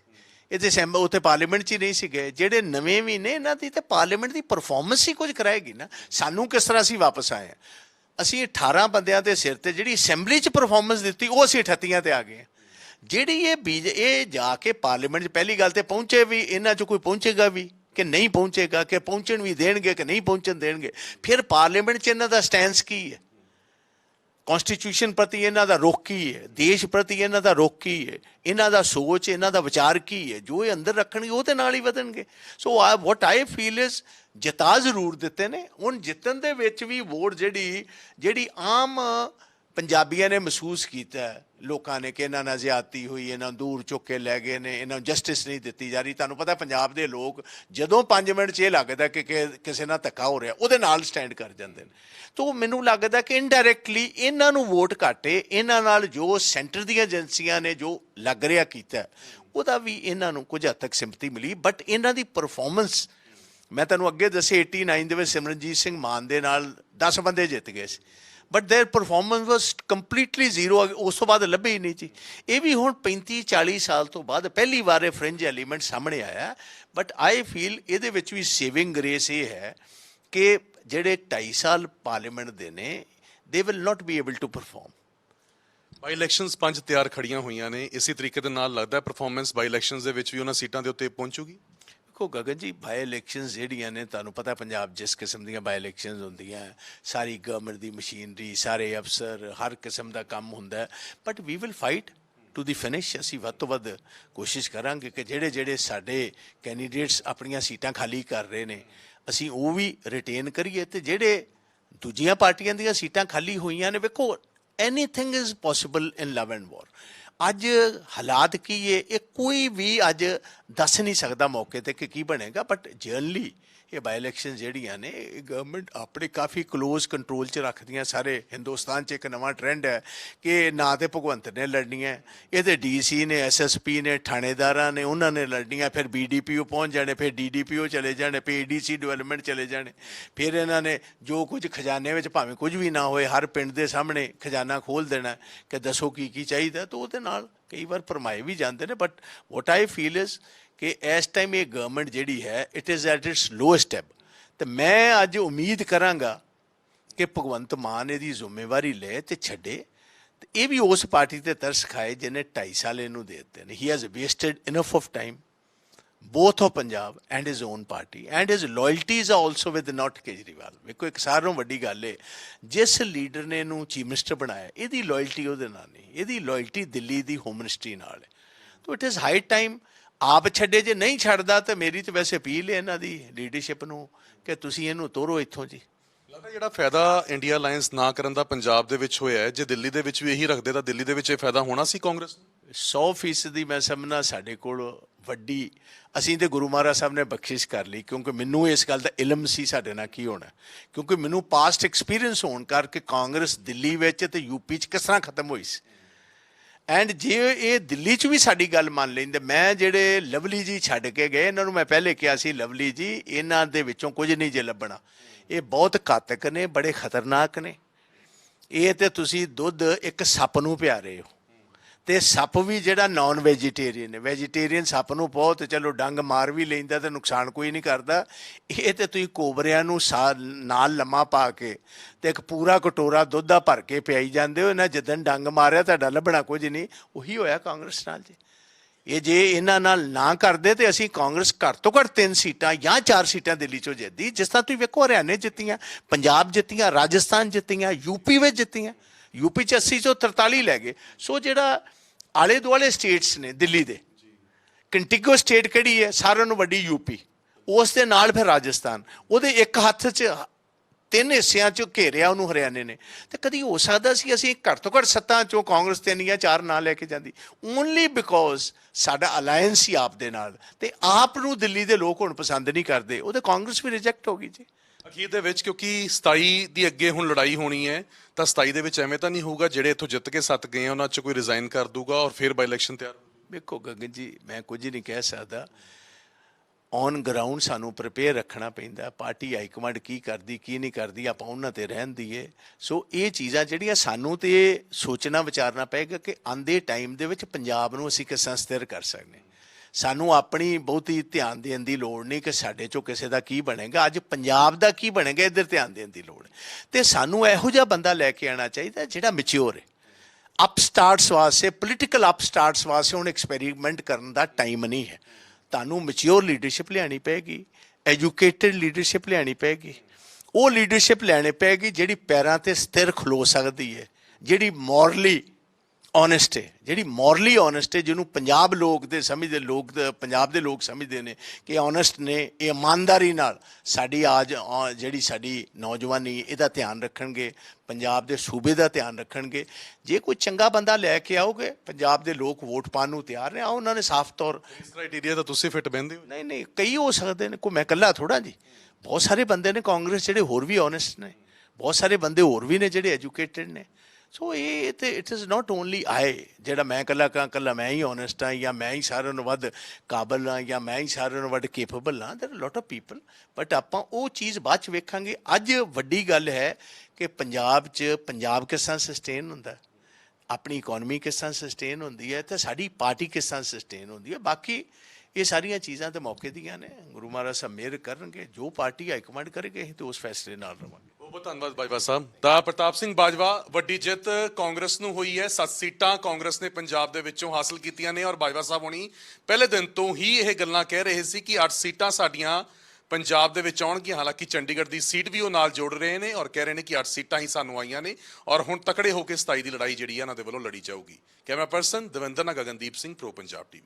Speaker 2: ਇਹ ਤੇ ਸੈਂਬ ਉੱਥੇ ਪਾਰਲੀਮੈਂਟ 'ਚ ਹੀ ਨਹੀਂ ਸੀ ਗਏ। ਜਿਹੜੇ ਨਵੇਂ ਵੀ ਨੇ ਇਹਨਾਂ ਦੀ ਤੇ ਪਾਰਲੀਮੈਂਟ ਦੀ ਪਰਫਾਰਮੈਂਸ ਹੀ ਕੁਝ ਕਰਾਏਗੀ ਨਾ। ਸਾਨੂੰ ਕਿਸ ਤਰ੍ਹਾਂ ਅਸੀਂ ਵਾਪਸ ਆਏ ਅਸੀਂ 18 ਬੰਦਿਆਂ ਦੇ ਸਿਰ ਤੇ ਜਿਹੜੀ ਅਸੈਂਬਲੀ 'ਚ ਪਰਫਾਰਮੈਂਸ ਦਿੱਤੀ, ਉਹ ਅਸੀਂ 38 ਤੇ ਆ ਗਏ ਹਾਂ। ਜਿਹੜੀ ਇਹ ਬੀਜ, ਇਹ ਜਾ ਕੇ ਪਾਰਲੀਮੈਂਟ 'ਚ ਪਹਿਲੀ ਗੱਲ ਤੇ ਪਹੁੰਚੇ ਵੀ, ਇਹਨਾਂ 'ਚ ਕੋਈ ਪਹੁੰਚੇਗਾ ਵੀ ਕਿ ਨਹੀਂ ਪਹੁੰਚੇਗਾ, ਕਿ ਪਹੁੰਚਣ ਵੀ ਦੇਣਗੇ, ਕਿ ਨਹੀਂ ਪਹੁੰਚਣ ਦੇਣਗੇ ਫਿਰ ਪਾਰਲੀਮੈਂਟ 'ਚ ਇਹਨਾਂ ਦਾ ਸਟੈਂਸ ਕੀ ਹੈ ਕਨਸਟੀਟਿਊਸ਼ਨ ਪ੍ਰਤੀ ਇਹਨਾਂ ਦਾ ਰੁਖ ਕੀ ਹੈ? ਦੇਸ਼ ਪ੍ਰਤੀ ਇਹਨਾਂ ਦਾ ਰੁਖ ਕੀ ਹੈ? ਇਹਨਾਂ ਦਾ ਸੋਚ, ਇਹਨਾਂ ਦਾ ਵਿਚਾਰ ਕੀ ਹੈ? ਜੋ ਇਹ ਅੰਦਰ ਰੱਖਣਗੇ ਉਹਦੇ ਨਾਲ ਹੀ ਵਧਣਗੇ। ਸੋ ਆ ਵਾਟ ਆਈ ਫੀਲ ਇਜ਼ ਜਿਤਾ ਜ਼ਰੂਰ ਦਿੱਤੇ ਨੇ। ਹੁਣ ਜਿੱਤਣ ਦੇ ਵਿੱਚ ਵੀ ਵੋਟ ਜਿਹੜੀ ਜਿਹੜੀ ਆਮ ਪੰਜਾਬੀਆਂ ਨੇ ਮਹਿਸੂਸ ਕੀਤਾ ਲੋਕਾਂ ਨੇ ਕਿ ਇਹਨਾਂ ਨਾਲ ਜ਼ਿਆਦਤੀ ਹੋਈ, ਇਹਨਾਂ ਨੂੰ ਦੂਰ ਚੁੱਕ ਕੇ ਲੈ ਗਏ ਨੇ, ਇਹਨਾਂ ਨੂੰ ਜਸਟਿਸ ਨਹੀਂ ਦਿੱਤੀ ਜਾ ਰਹੀ। ਤੁਹਾਨੂੰ ਪਤਾ ਪੰਜਾਬ ਦੇ ਲੋਕ ਜਦੋਂ 5 ਮਿੰਟ 'ਚ ਇਹ ਲੱਗਦਾ ਕਿ ਕਿ ਕਿਸੇ ਨਾਲ ਧੱਕਾ ਹੋ ਰਿਹਾ, ਉਹਦੇ ਨਾਲ ਸਟੈਂਡ ਕਰ ਜਾਂਦੇ ਨੇ। ਤੋ ਮੈਨੂੰ ਲੱਗਦਾ ਕਿ ਇਨਡਾਇਰੈਕਟਲੀ ਇਹਨਾਂ ਨੂੰ ਵੋਟ ਘਾਟੇ ਇਹਨਾਂ ਨਾਲ ਜੋ ਸੈਂਟਰ ਦੀਆਂ ਏਜੰਸੀਆਂ ਨੇ ਜੋ ਲੱਗ ਰਿਹਾ ਕੀਤਾ, ਉਹਦਾ ਵੀ ਇਹਨਾਂ ਨੂੰ ਕੁਝ ਹੱਦ ਤੱਕ ਸਿੰਪਥੀ ਮਿਲੀ। ਬਟ ਇਹਨਾਂ ਦੀ ਪਰਫਾਰਮੈਂਸ ਮੈਂ ਤੁਹਾਨੂੰ ਅੱਗੇ ਦੱਸੇ 89 ਦੇ ਵਿੱਚ ਸਿਮਰਨਜੀਤ ਸਿੰਘ ਮਾਨ ਦੇ ਨਾਲ 10 ਬੰਦੇ ਜਿੱਤ ਗਏ ਸੀ। but there performance was completely zero ਉਸ ਤੋਂ ਬਾਅਦ ਲੱਭੇ ਹੀ ਨਹੀਂ ਜੀ ਇਹ ਵੀ ਹੁਣ 35 40 ਸਾਲ ਤੋਂ ਬਾਅਦ ਪਹਿਲੀ ਵਾਰ ਇਹ ਫ੍ਰਿੰਜ ਐਲੀਮੈਂਟ ਸਾਹਮਣੇ ਆਇਆ ਬਟ ਆਈ ਫੀਲ ਇਹਦੇ ਵਿੱਚ ਵੀ ਸੇਵਿੰਗ ਗ੍ਰੇਸ ਇਹ ਹੈ ਕਿ ਜਿਹੜੇ 2.5 ਸਾਲ ਪਾਰਲੀਮੈਂਟ ਦੇ ਨੇ they will not be able to perform
Speaker 1: by elections ਪੰਜ ਤਿਆਰ ਖੜੀਆਂ ਹੋਈਆਂ ਨੇ ਇਸੇ ਤਰੀਕੇ ਦੇ ਨਾਲ ਲੱਗਦਾ ਪਰਫਾਰਮੈਂਸ ਬਾਈ ਇਲੈਕਸ਼ਨਸ ਦੇ ਵਿੱਚ ਵੀ ਉਹਨਾਂ ਸੀਟਾਂ ਦੇ ਉੱਤੇ ਪਹੁੰਚੂਗੀ
Speaker 2: ਦੇਖੋ ਗਗਨ ਜੀ ਬਾਈ ਇਲੈਕਸ਼ਨਸ ਜਿਹੜੀਆਂ ਨੇ, ਤੁਹਾਨੂੰ ਪਤਾ ਪੰਜਾਬ ਜਿਸ ਕਿਸਮ ਦੀਆਂ ਬਾਈ ਇਲੈਕਸ਼ਨਸ ਹੁੰਦੀਆਂ ਸਾਰੀ ਗਵਰਨਮੈਂਟ ਦੀ ਮਸ਼ੀਨਰੀ ਸਾਰੇ ਅਫਸਰ, ਹਰ ਕਿਸਮ ਦਾ ਕੰਮ ਹੁੰਦਾ but we will fight to the finish ਅਸੀਂ ਵੱਧ ਤੋਂ ਵੱਧ ਕੋਸ਼ਿਸ਼ ਕਰਾਂਗੇ ਕਿ ਜਿਹੜੇ ਜਿਹੜੇ ਸਾਡੇ ਕੈਂਡੀਡੇਟਸ ਆਪਣੀਆਂ ਸੀਟਾਂ ਖਾਲੀ ਕਰ ਰਹੇ ਨੇ, ਅਸੀਂ ਉਹ ਵੀ ਰਿਟੇਨ ਕਰੀਏ ਤੇ ਜਿਹੜੇ ਦੂਜੀਆਂ ਪਾਰਟੀਆਂ ਦੀਆਂ ਸੀਟਾਂ ਖਾਲੀ ਹੋਈਆਂ ਨੇ, ਵੇਖੋ anything is possible in love and war ਅੱਜ ਹਾਲਾਤ ਕੀ ਹੈ ਇਹ ਕੋਈ ਵੀ ਅੱਜ ਦੱਸ ਨਹੀਂ ਸਕਦਾ ਮੌਕੇ ਤੇ ਕਿ ਕੀ ਬਣੇਗਾ ਬਟ ਜਰਨਲੀ ਇਹ ਬਾਈ ਇਲੈਕਸ਼ਨ ਜਿਹੜੀਆਂ ਨੇ, ਇਹ ਗਵਰਨਮੈਂਟ ਆਪਣੇ ਕਾਫੀ ক্লোਜ਼ ਕੰਟਰੋਲ 'ਚ ਰੱਖਦੀਆਂ ਸਾਰੇ। ਹਿੰਦੁਸਤਾਨ 'ਚ ਇੱਕ ਨਵਾਂ ਟ੍ਰੈਂਡ ਹੈ ਕਿ ਨਾ ਤੇ ਭਗਵੰਤ ਨੇ ਲੜਨੀਆਂ ਇਹਦੇ ਡੀਸੀ ਨੇ ਐਸਐਸਪੀ ਨੇ, ਥਾਣੇਦਾਰਾਂ ਨੇ, ਉਹਨਾਂ ਨੇ ਲੜਨੀਆਂ, ਫਿਰ ਬੀਡੀਪੀਓ ਪਹੁੰਚ ਜਾਣੇ, ਫਿਰ ਡੀਡੀਪੀਓ ਚਲੇ ਜਾਣੇ, ਫਿਰ ਏਡੀਸੀ ਡਿਵੈਲਪਮੈਂਟ ਚਲੇ ਜਾਣੇ। ਫਿਰ ਇਹਨਾਂ ਨੇ ਜੋ ਕੁਝ ਖਜ਼ਾਨੇ ਵਿੱਚ ਭਾਵੇਂ ਕੁਝ ਵੀ ਨਾ ਹੋਏ, ਹਰ ਪਿੰਡ ਦੇ ਸਾਹਮਣੇ ਖਜ਼ਾਨਾ ਖੋਲ ਦੇਣਾ ਕਿ ਦੱਸੋ ਕੀ ਕੀ ਚਾਹੀਦਾ, ਤਾਂ ਉਹਦੇ ਨਾਲ ਕਈ ਵਾਰ ਪਰਮਾਏ ਵੀ ਜਾਂਦੇ ਨੇ but what I feel is ਕਿ ਇਸ ਟਾਈਮ ਇਹ ਗਵਰਨਮੈਂਟ ਜਿਹੜੀ ਹੈ it is at its lowest step ਤੇ ਮੈਂ ਅੱਜ ਉਮੀਦ ਕਰਾਂਗਾ ਕਿ ਭਗਵੰਤ ਮਾਨ ਇਹਦੀ ਜ਼ਿੰਮੇਵਾਰੀ ਲੈ ਤੇ ਛੱਡੇ। ਤੇ ਇਹ ਵੀ ਉਸ ਪਾਰਟੀ ਤੇ ਤਰਸ ਖਾਏ ਜਿਹਨੇ 2.5 ਸਾਲ ਇਹਨੂੰ ਦੇ ਦਿੱਤੇ ਨੇ। He has wasted enough of time both of Punjab and his own party and his loyalties are also with not Kejriwal ਵੇਖੋ, ਇੱਕ ਸਾਰਿਆਂ ਨਾਲੋਂ ਵੱਡੀ ਗੱਲ ਹੈ ਜਿਸ ਲੀਡਰ ਨੇ ਇਹਨੂੰ ਚੀਫ ਮਿਨਿਸਟਰ ਬਣਾਇਆ, ਇਹਦੀ ਲਾਇਲਟੀ ਉਹਦੇ ਨਾਲ ਨਹੀਂ, ਇਹਦੀ ਲਾਇਲਟੀ ਦਿੱਲੀ ਦੀ ਹੋਮ ਮਿਨਿਸਟਰੀ ਨਾਲ ਹੈ ਤੋ ਇਟ ਇਜ਼ ਹਾਈ ਟਾਈਮ ਆਪ ਛੱਡੇ ਜੇ ਨਹੀਂ ਛੱਡਦਾ ਤਾਂ ਮੇਰੀ ਤਾਂ ਵੈਸੇ ਅਪੀਲ ਹੈ ਇਹਨਾਂ ਦੀ ਲੀਡਰਸ਼ਿਪ ਨੂੰ ਕਿ ਤੁਸੀਂ ਇਹਨੂੰ ਤੋਰੋ ਇੱਥੋਂ ਜੀ।
Speaker 1: ਲੱਗਦਾ ਜਿਹੜਾ ਫਾਇਦਾ ਇੰਡੀਆ ਅਲਾਈਅੰਸ ਨਾ ਕਰਨ ਦਾ ਪੰਜਾਬ ਦੇ ਵਿੱਚ ਹੋਇਆ ਹੈ ਜੇ ਦਿੱਲੀ ਦੇ ਵਿੱਚ ਵੀ ਇਹੀ ਰੱਖਦੇ ਤਾਂ ਦਿੱਲੀ ਦੇ ਵਿੱਚ ਇਹ ਫਾਇਦਾ ਹੋਣਾ ਸੀ ਕਾਂਗਰਸ ਨੂੰ?
Speaker 2: 100% ਦੀ ਮੈਂ ਸਮਝਣਾ ਸਾਡੇ ਕੋਲ ਵੱਡੀ ਅਸੀਂ ਤੇ ਗੁਰੂ ਮਹਾਰਾਜ ਸਾਹਿਬ ਨੇ ਬਖਸ਼ਿਸ਼ ਕਰ ਲਈ ਕਿਉਂਕਿ ਮੈਨੂੰ ਇਸ ਗੱਲ ਦਾ ਇਲਮ ਸੀ ਸਾਡੇ ਨਾਲ ਕੀ ਹੋਣਾ। ਕਿਉਂਕਿ ਮੈਨੂੰ ਪਾਸਟ ਐਕਸਪੀਰੀਅੰਸ ਹੋਣ ਕਰਕੇ ਕਾਂਗਰਸ ਦਿੱਲੀ ਵਿੱਚ ਤੇ ਯੂਪੀ 'ਚ ਕਿਸ ਤਰ੍ਹਾਂ ਖਤਮ ਹੋਈ ਸੀ। ਐਂਡ ਜੇ ਇਹ ਦਿੱਲੀ 'ਚ ਵੀ ਸਾਡੀ ਗੱਲ ਮੰਨ ਲੈਂਦੇ, ਮੈਂ ਜਿਹੜੇ ਲਵਲੀ ਜੀ ਛੱਡ ਕੇ ਗਏ, ਇਹਨਾਂ ਨੂੰ ਮੈਂ ਪਹਿਲੇ ਕਿਹਾ ਸੀ, ਲਵਲੀ ਜੀ, ਇਹਨਾਂ ਦੇ ਵਿੱਚੋਂ ਕੁਝ ਨਹੀਂ ਜੇ ਲੱਭਣਾ। ਇਹ ਬਹੁਤ ਘਾਤਕ ਨੇ, ਬੜੇ ਖਤਰਨਾਕ ਨੇ। ਇਹ ਤੇ ਤੁਸੀਂ ਦੁੱਧ ਇੱਕ ਸੱਪ ਨੂੰ ਪਿਆ ਰਹੇ ਹੋ। ਤੇ ਸੱਪ ਵੀ ਜਿਹੜਾ ਨਾਨ ਵੈਜੀਟੇਰੀਅਨ ਹੈ। ਵੈਜੀਟੇਰੀਅਨ ਸੱਪ ਨੂੰ ਬਹੁਤ ਚਲੋ ਡੰਗ ਮਾਰ ਵੀ ਲੈਂਦਾ ਤੇ ਨੁਕਸਾਨ ਕੋਈ ਨਹੀਂ ਕਰਦਾ। ਇਹ ਤੇ ਤੁਸੀਂ ਕੋਬਰਿਆਂ ਨੂੰ ਸਾ- ਨਾਲ ਲੰਮਾ ਪਾ ਕੇ ਤੇ ਇੱਕ ਪੂਰਾ ਕਟੋਰਾ ਦੁੱਧ ਦਾ ਭਰ ਕੇ ਪਿਆਈ ਜਾਂਦੇ ਹੋ। ਇਹਨਾਂ ਜਦੋਂ ਡੰਗ ਮਾਰਿਆ ਤੁਹਾਡਾ ਲੱਭਣਾ ਕੁਝ ਨਹੀਂ। ਉਹੀ ਹੋਇਆ ਕਾਂਗਰਸ ਨਾਲ ਜੀ। ਇਹ ਜੇ ਇਹਨਾਂ ਨਾਲ ਨਾ ਕਰਦੇ ਤੇ ਅਸੀਂ ਕਾਂਗਰਸ ਘੱਟ ਤੋਂ ਘੱਟ ਤਿੰਨ ਸੀਟਾਂ ਜਾਂ ਚਾਰ ਸੀਟਾਂ ਦਿੱਲੀ ਚੋਂ ਜਿੱਤਦੀ ਜਿਸ ਤਰ੍ਹਾਂ ਤੁਸੀਂ ਵੇਖੋ ਹਰਿਆਣੇ ਜਿੱਤੀਆਂ, ਪੰਜਾਬ ਜਿੱਤੀਆਂ, ਰਾਜਸਥਾਨ ਜਿੱਤੀਆਂ ਯੂਪੀ ਵਿੱਚ ਜਿੱਤੀਆਂ। ਯੂਪੀ ਚ 80 ਚੋਂ 43 ਲੈ ਗਏ। ਸੋ ਜਿਹੜਾ ਆਲੇ ਦੁਆਲੇ ਸਟੇਟਸ ਨੇ, ਦਿੱਲੀ ਦੇ। ਕੰਟੀਗੋ ਸਟੇਟ ਕਿਹੜੀ ਹੈ? ਸਾਰਿਆਂ ਨੂੰ ਵੱਡੀ ਯੂਪੀ ਉਸ ਦੇ ਨਾਲ ਫਿਰ ਰਾਜਸਥਾਨ। ਉਹਦੇ ਇੱਕ ਹੱਥ 'ਚ ਤਿੰਨ ਹਿੱਸਿਆਂ 'ਚ ਘੇਰਿਆ ਉਹਨੂੰ ਹਰਿਆਣੇ ਨੇ। ਤੇ ਕਦੀ ਹੋ ਸਕਦਾ ਸੀ ਅਸੀਂ ਘੱਟ ਤੋਂ ਘੱਟ ਸੱਤਾਂ 'ਚੋਂ ਕਾਂਗਰਸ ਤਿੰਨ ਜਾਂ ਚਾਰ ਨਾਂ ਲੈ ਕੇ ਜਾਂਦੀ। ਓਨਲੀ ਬਿਕੋਜ਼ ਸਾਡਾ ਅਲਾਈਅੰਸ ਹੀ ਆਪ ਦੇ ਨਾਲ। ਤੇ ਆਪ ਨੂੰ ਦਿੱਲੀ ਦੇ ਲੋਕ ਹੁਣ ਪਸੰਦ ਨਹੀਂ ਕਰਦੇ। ਉਹਦੇ ਕਾਂਗਰਸ ਵੀ ਰਿਜੈਕਟ ਹੋ ਗਈ ਜੀ।
Speaker 1: ਅਖੀਰ ਦੇ ਵਿੱਚ ਕਿਉਂਕਿ 27 ਦੀ ਅੱਗੇ ਹੁਣ ਲੜਾਈ ਹੋਣੀ ਹੈ, ਤਾਂ 27 ਦੇ ਵਿੱਚ ਐਵੇਂ ਤਾਂ ਨਹੀਂ ਹੋਊਗਾ ਜਿਹੜੇ ਇੱਥੋਂ ਜਿੱਤ ਕੇ ਸੱਤ ਗਏ ਉਹਨਾਂ 'ਚ ਕੋਈ ਰਿਜ਼ਾਈਨ ਕਰ ਦੂਗਾ ਔਰ ਫਿਰ ਬਾਈ ਇਲੈਕਸ਼ਨ ਤਿਆਰ ਹੋਊ।
Speaker 2: ਵੇਖੋ ਗਗਨ ਜੀ, ਮੈਂ ਕੁਝ ਨਹੀਂ ਕਹਿ ਸਕਦਾ। ਔਨ ਗਰਾਊਂਡ ਸਾਨੂੰ ਪ੍ਰਪੇਅਰ ਰੱਖਣਾ ਪੈਂਦਾ, ਪਾਰਟੀ ਹਾਈ ਕਮਾਂਡ ਕੀ ਕਰਦੀ, ਕੀ ਨਹੀਂ ਕਰਦੀ, ਆਪਾਂ ਉਹਨਾਂ ਤੇ ਰਹਿਣ ਦੀਏ ਸੋ ਇਹ ਚੀਜ਼ਾਂ ਜਿਹੜੀਆਂ ਸਾਨੂੰ ਤੇ ਸੋਚਣਾ, ਵਿਚਾਰਨਾ ਪਏਗਾ ਕਿ ਆਂਦੇ ਟਾਈਮ ਦੇ ਵਿੱਚ ਪੰਜਾਬ ਨੂੰ ਅਸੀਂ ਕਿਸ ਤਰ੍ਹਾਂ ਸਥਿਰ ਕਰ ਸਕਦੇ ਸਾਨੂੰ ਆਪਣੀ ਬਹੁਤੀ ਧਿਆਨ ਦੇਣ ਦੀ ਲੋੜ ਨਹੀਂ ਕਿ ਸਾਡੇ ਚੋਂ ਕਿਸੇ ਦਾ ਕੀ ਬਣੇਗਾ। ਅੱਜ ਪੰਜਾਬ ਦਾ ਕੀ ਬਣੇਗਾ, ਇੱਧਰ ਧਿਆਨ ਦੇਣ ਦੀ ਲੋੜ ਹੈ ਤੇ ਸਾਨੂੰ ਇਹੋ ਜਿਹਾ ਬੰਦਾ ਲੈ ਕੇ ਆਣਾ ਚਾਹੀਦਾ ਜਿਹੜਾ ਮੈਚੁਰ ਹੈ। ਅਪਸਟਾਰਟਸ ਵਾਸਤੇ ਪੋਲੀਟੀਕਲ ਅਪਸਟਾਰਟਸ ਵਾਸਤੇ ਹੁਣ ਐਕਸਪੈਰੀਮੈਂਟ ਕਰਨ ਦਾ ਟਾਈਮ ਨਹੀਂ ਹੈ। ਤੁਹਾਨੂੰ ਮੈਚੁਰ ਲੀਡਰਸ਼ਿਪ ਲਿਆਣੀ ਪਏਗੀ ਐਜੂਕੇਟਿਡ ਲੀਡਰਸ਼ਿਪ ਲਿਆਣੀ ਪਏਗੀ। ਉਹ ਲੀਡਰਸ਼ਿਪ ਲੈਣੀ ਪਏਗੀ ਜਿਹੜੀ ਪੈਰਾਂ ਤੇ ਸਥਿਰ ਖਲੋ ਸਕਦੀ ਹੈ, ਜਿਹੜੀ ਮੋਰਲੀ ਓਨੈਸਟ ਹੈ। ਜਿਹੜੀ ਮੋਰਲੀ ਓਨੈਸਟ ਹੈ ਜਿਹਨੂੰ ਪੰਜਾਬ ਲੋਕ ਦੇ ਸਮਝਦੇ ਲੋਕ ਪੰਜਾਬ ਦੇ ਲੋਕ ਸਮਝਦੇ ਨੇ ਕਿ ਓਨੈਸਟ ਨੇ ਇਹ ਇਮਾਨਦਾਰੀ ਨਾਲ ਸਾਡੀ ਆਜ ਜਿਹੜੀ ਸਾਡੀ ਨੌਜਵਾਨੀ ਇਹਦਾ ਧਿਆਨ ਰੱਖਣਗੇ ਪੰਜਾਬ ਦੇ ਸੂਬੇ ਦਾ ਧਿਆਨ ਰੱਖਣਗੇ। ਜੇ ਕੋਈ ਚੰਗਾ ਬੰਦਾ ਲੈ ਕੇ ਆਓਗੇ ਪੰਜਾਬ ਦੇ ਲੋਕ ਵੋਟ ਪਾਉਣ ਨੂੰ ਤਿਆਰ ਨੇ ਆ ਉਹਨਾਂ ਨੇ ਸਾਫ਼ ਤੌਰ
Speaker 1: ਇਸ ਕ੍ਰਾਈਟੇਰੀਆ ਤਾਂ ਤੁਸੀਂ ਫਿੱਟ ਬਹਿੰਦੇ ਹੋ।
Speaker 2: ਨਹੀਂ ਨਹੀਂ ਕਈ ਹੋ ਸਕਦੇ ਨੇ ਕੋਈ ਮੈਂ ਇਕੱਲਾ ਥੋੜਾ ਜੀ। ਬਹੁਤ ਸਾਰੇ ਬੰਦੇ ਨੇ ਕਾਂਗਰਸ ਜਿਹੜੇ ਹੋਰ ਵੀ ਓਨੈਸਟ ਨੇ ਬਹੁਤ ਸਾਰੇ ਬੰਦੇ ਹੋਰ ਵੀ ਨੇ ਜਿਹੜੇ ਐਜੂਕੇਟਿਡ ਨੇ। ਸੋ ਇਹ ਤੇ it is not only I ਜਿਹੜਾ ਮੈਂ ਕੱਲਾ ਕਾਂ ਕੱਲਾ ਮੈਂ ਹੀ ਓਨੈਸਟ ਹਾਂ ਜਾਂ ਮੈਂ ਹੀ ਸਾਰਿਆਂ ਨੂੰ ਵੱਧ ਕਾਬਲ ਹਾਂ ਜਾਂ ਮੈਂ ਹੀ ਸਾਰਿਆਂ ਨੂੰ ਵੱਧ ਕੇਪੇਬਲ ਹਾਂ ਦੇਰ ਲੋਟ ਆਫ ਪੀਪਲ ਬਟ ਆਪਾਂ ਉਹ ਚੀਜ਼ ਬਾਅਦ ਚ ਵੇਖਾਂਗੇ ਅੱਜ ਵੱਡੀ ਗੱਲ ਹੈ ਕਿ ਪੰਜਾਬ 'ਚ ਪੰਜਾਬ ਕਿਸ ਤਰ੍ਹਾਂ ਸਸਟੇਨ ਹੁੰਦਾ ਆਪਣੀ ਇਕਨੋਮੀ ਕਿਸ ਤਰ੍ਹਾਂ ਸਸਟੇਨ ਹੁੰਦੀ ਹੈ ਤੇ ਸਾਡੀ ਪਾਰਟੀ ਕਿਸ ਤਰ੍ਹਾਂ ਸਸਟੇਨ ਹੁੰਦੀ ਹੈ ਬਾਕੀ ਇਹ ਸਾਰੀਆਂ ਚੀਜ਼ਾਂ ਤੇ ਮੌਕੇ ਦੀਆਂ ਨੇ ਗੁਰੂ ਮਹਾਰਾਜ ਸਭ ਮਿਹਰ ਕਰਨਗੇ ਜੋ ਪਾਰਟੀ ਹਾਈ ਕਮਾਂਡ ਕਰੇਗੀ ਅਸੀਂ ਤੇ ਉਸ ਫੈਸਲੇ ਨਾਲ ਰਵਾਂਗੇ
Speaker 1: ਬਹੁਤ ਬਹੁਤ ਧੰਨਵਾਦ ਬਾਜਵਾ ਸਾਹਿਬ। ਤਾਂ ਪ੍ਰਤਾਪ ਸਿੰਘ ਬਾਜਵਾ, ਵੱਡੀ ਜਿੱਤ ਕਾਂਗਰਸ ਨੂੰ ਹੋਈ ਹੈ, ਸੱਤ ਸੀਟਾਂ ਕਾਂਗਰਸ ਨੇ ਪੰਜਾਬ ਦੇ ਵਿੱਚੋਂ ਹਾਸਲ ਕੀਤੀਆਂ ਨੇ ਔਰ ਬਾਜਵਾ ਸਾਹਿਬ ਹੁਣੀ ਪਹਿਲੇ ਦਿਨ ਤੋਂ ਹੀ ਇਹ ਗੱਲਾਂ ਕਹਿ ਰਹੇ ਸੀ ਕਿ 8 ਸੀਟਾਂ ਸਾਡੀਆਂ ਪੰਜਾਬ ਦੇ ਵਿੱਚ ਆਉਣਗੀਆਂ। ਹਾਲਾਂਕਿ ਚੰਡੀਗੜ੍ਹ ਦੀ ਸੀਟ ਵੀ ਉਹ ਨਾਲ ਜੋੜ ਰਹੇ ਨੇ ਔਰ ਕਹਿ ਰਹੇ ਨੇ ਕਿ 8 ਸੀਟਾਂ ਹੀ ਸਾਨੂੰ ਆਈਆਂ ਨੇ ਔਰ ਹੁਣ ਤਕੜੇ ਹੋ ਕੇ 27 ਦੀ ਲੜਾਈ ਜਿਹੜੀ ਹੈ ਇਹਨਾਂ ਦੇ ਵੱਲੋਂ ਲੜੀ ਜਾਊਗੀ। ਕੈਮਰਾ ਪਰਸਨ ਦਵਿੰਦਰ ਨਾ ਗਗਨਦੀਪ ਸਿੰਘ, ਪ੍ਰੋ ਪੰਜਾਬ ਟੀਵੀ।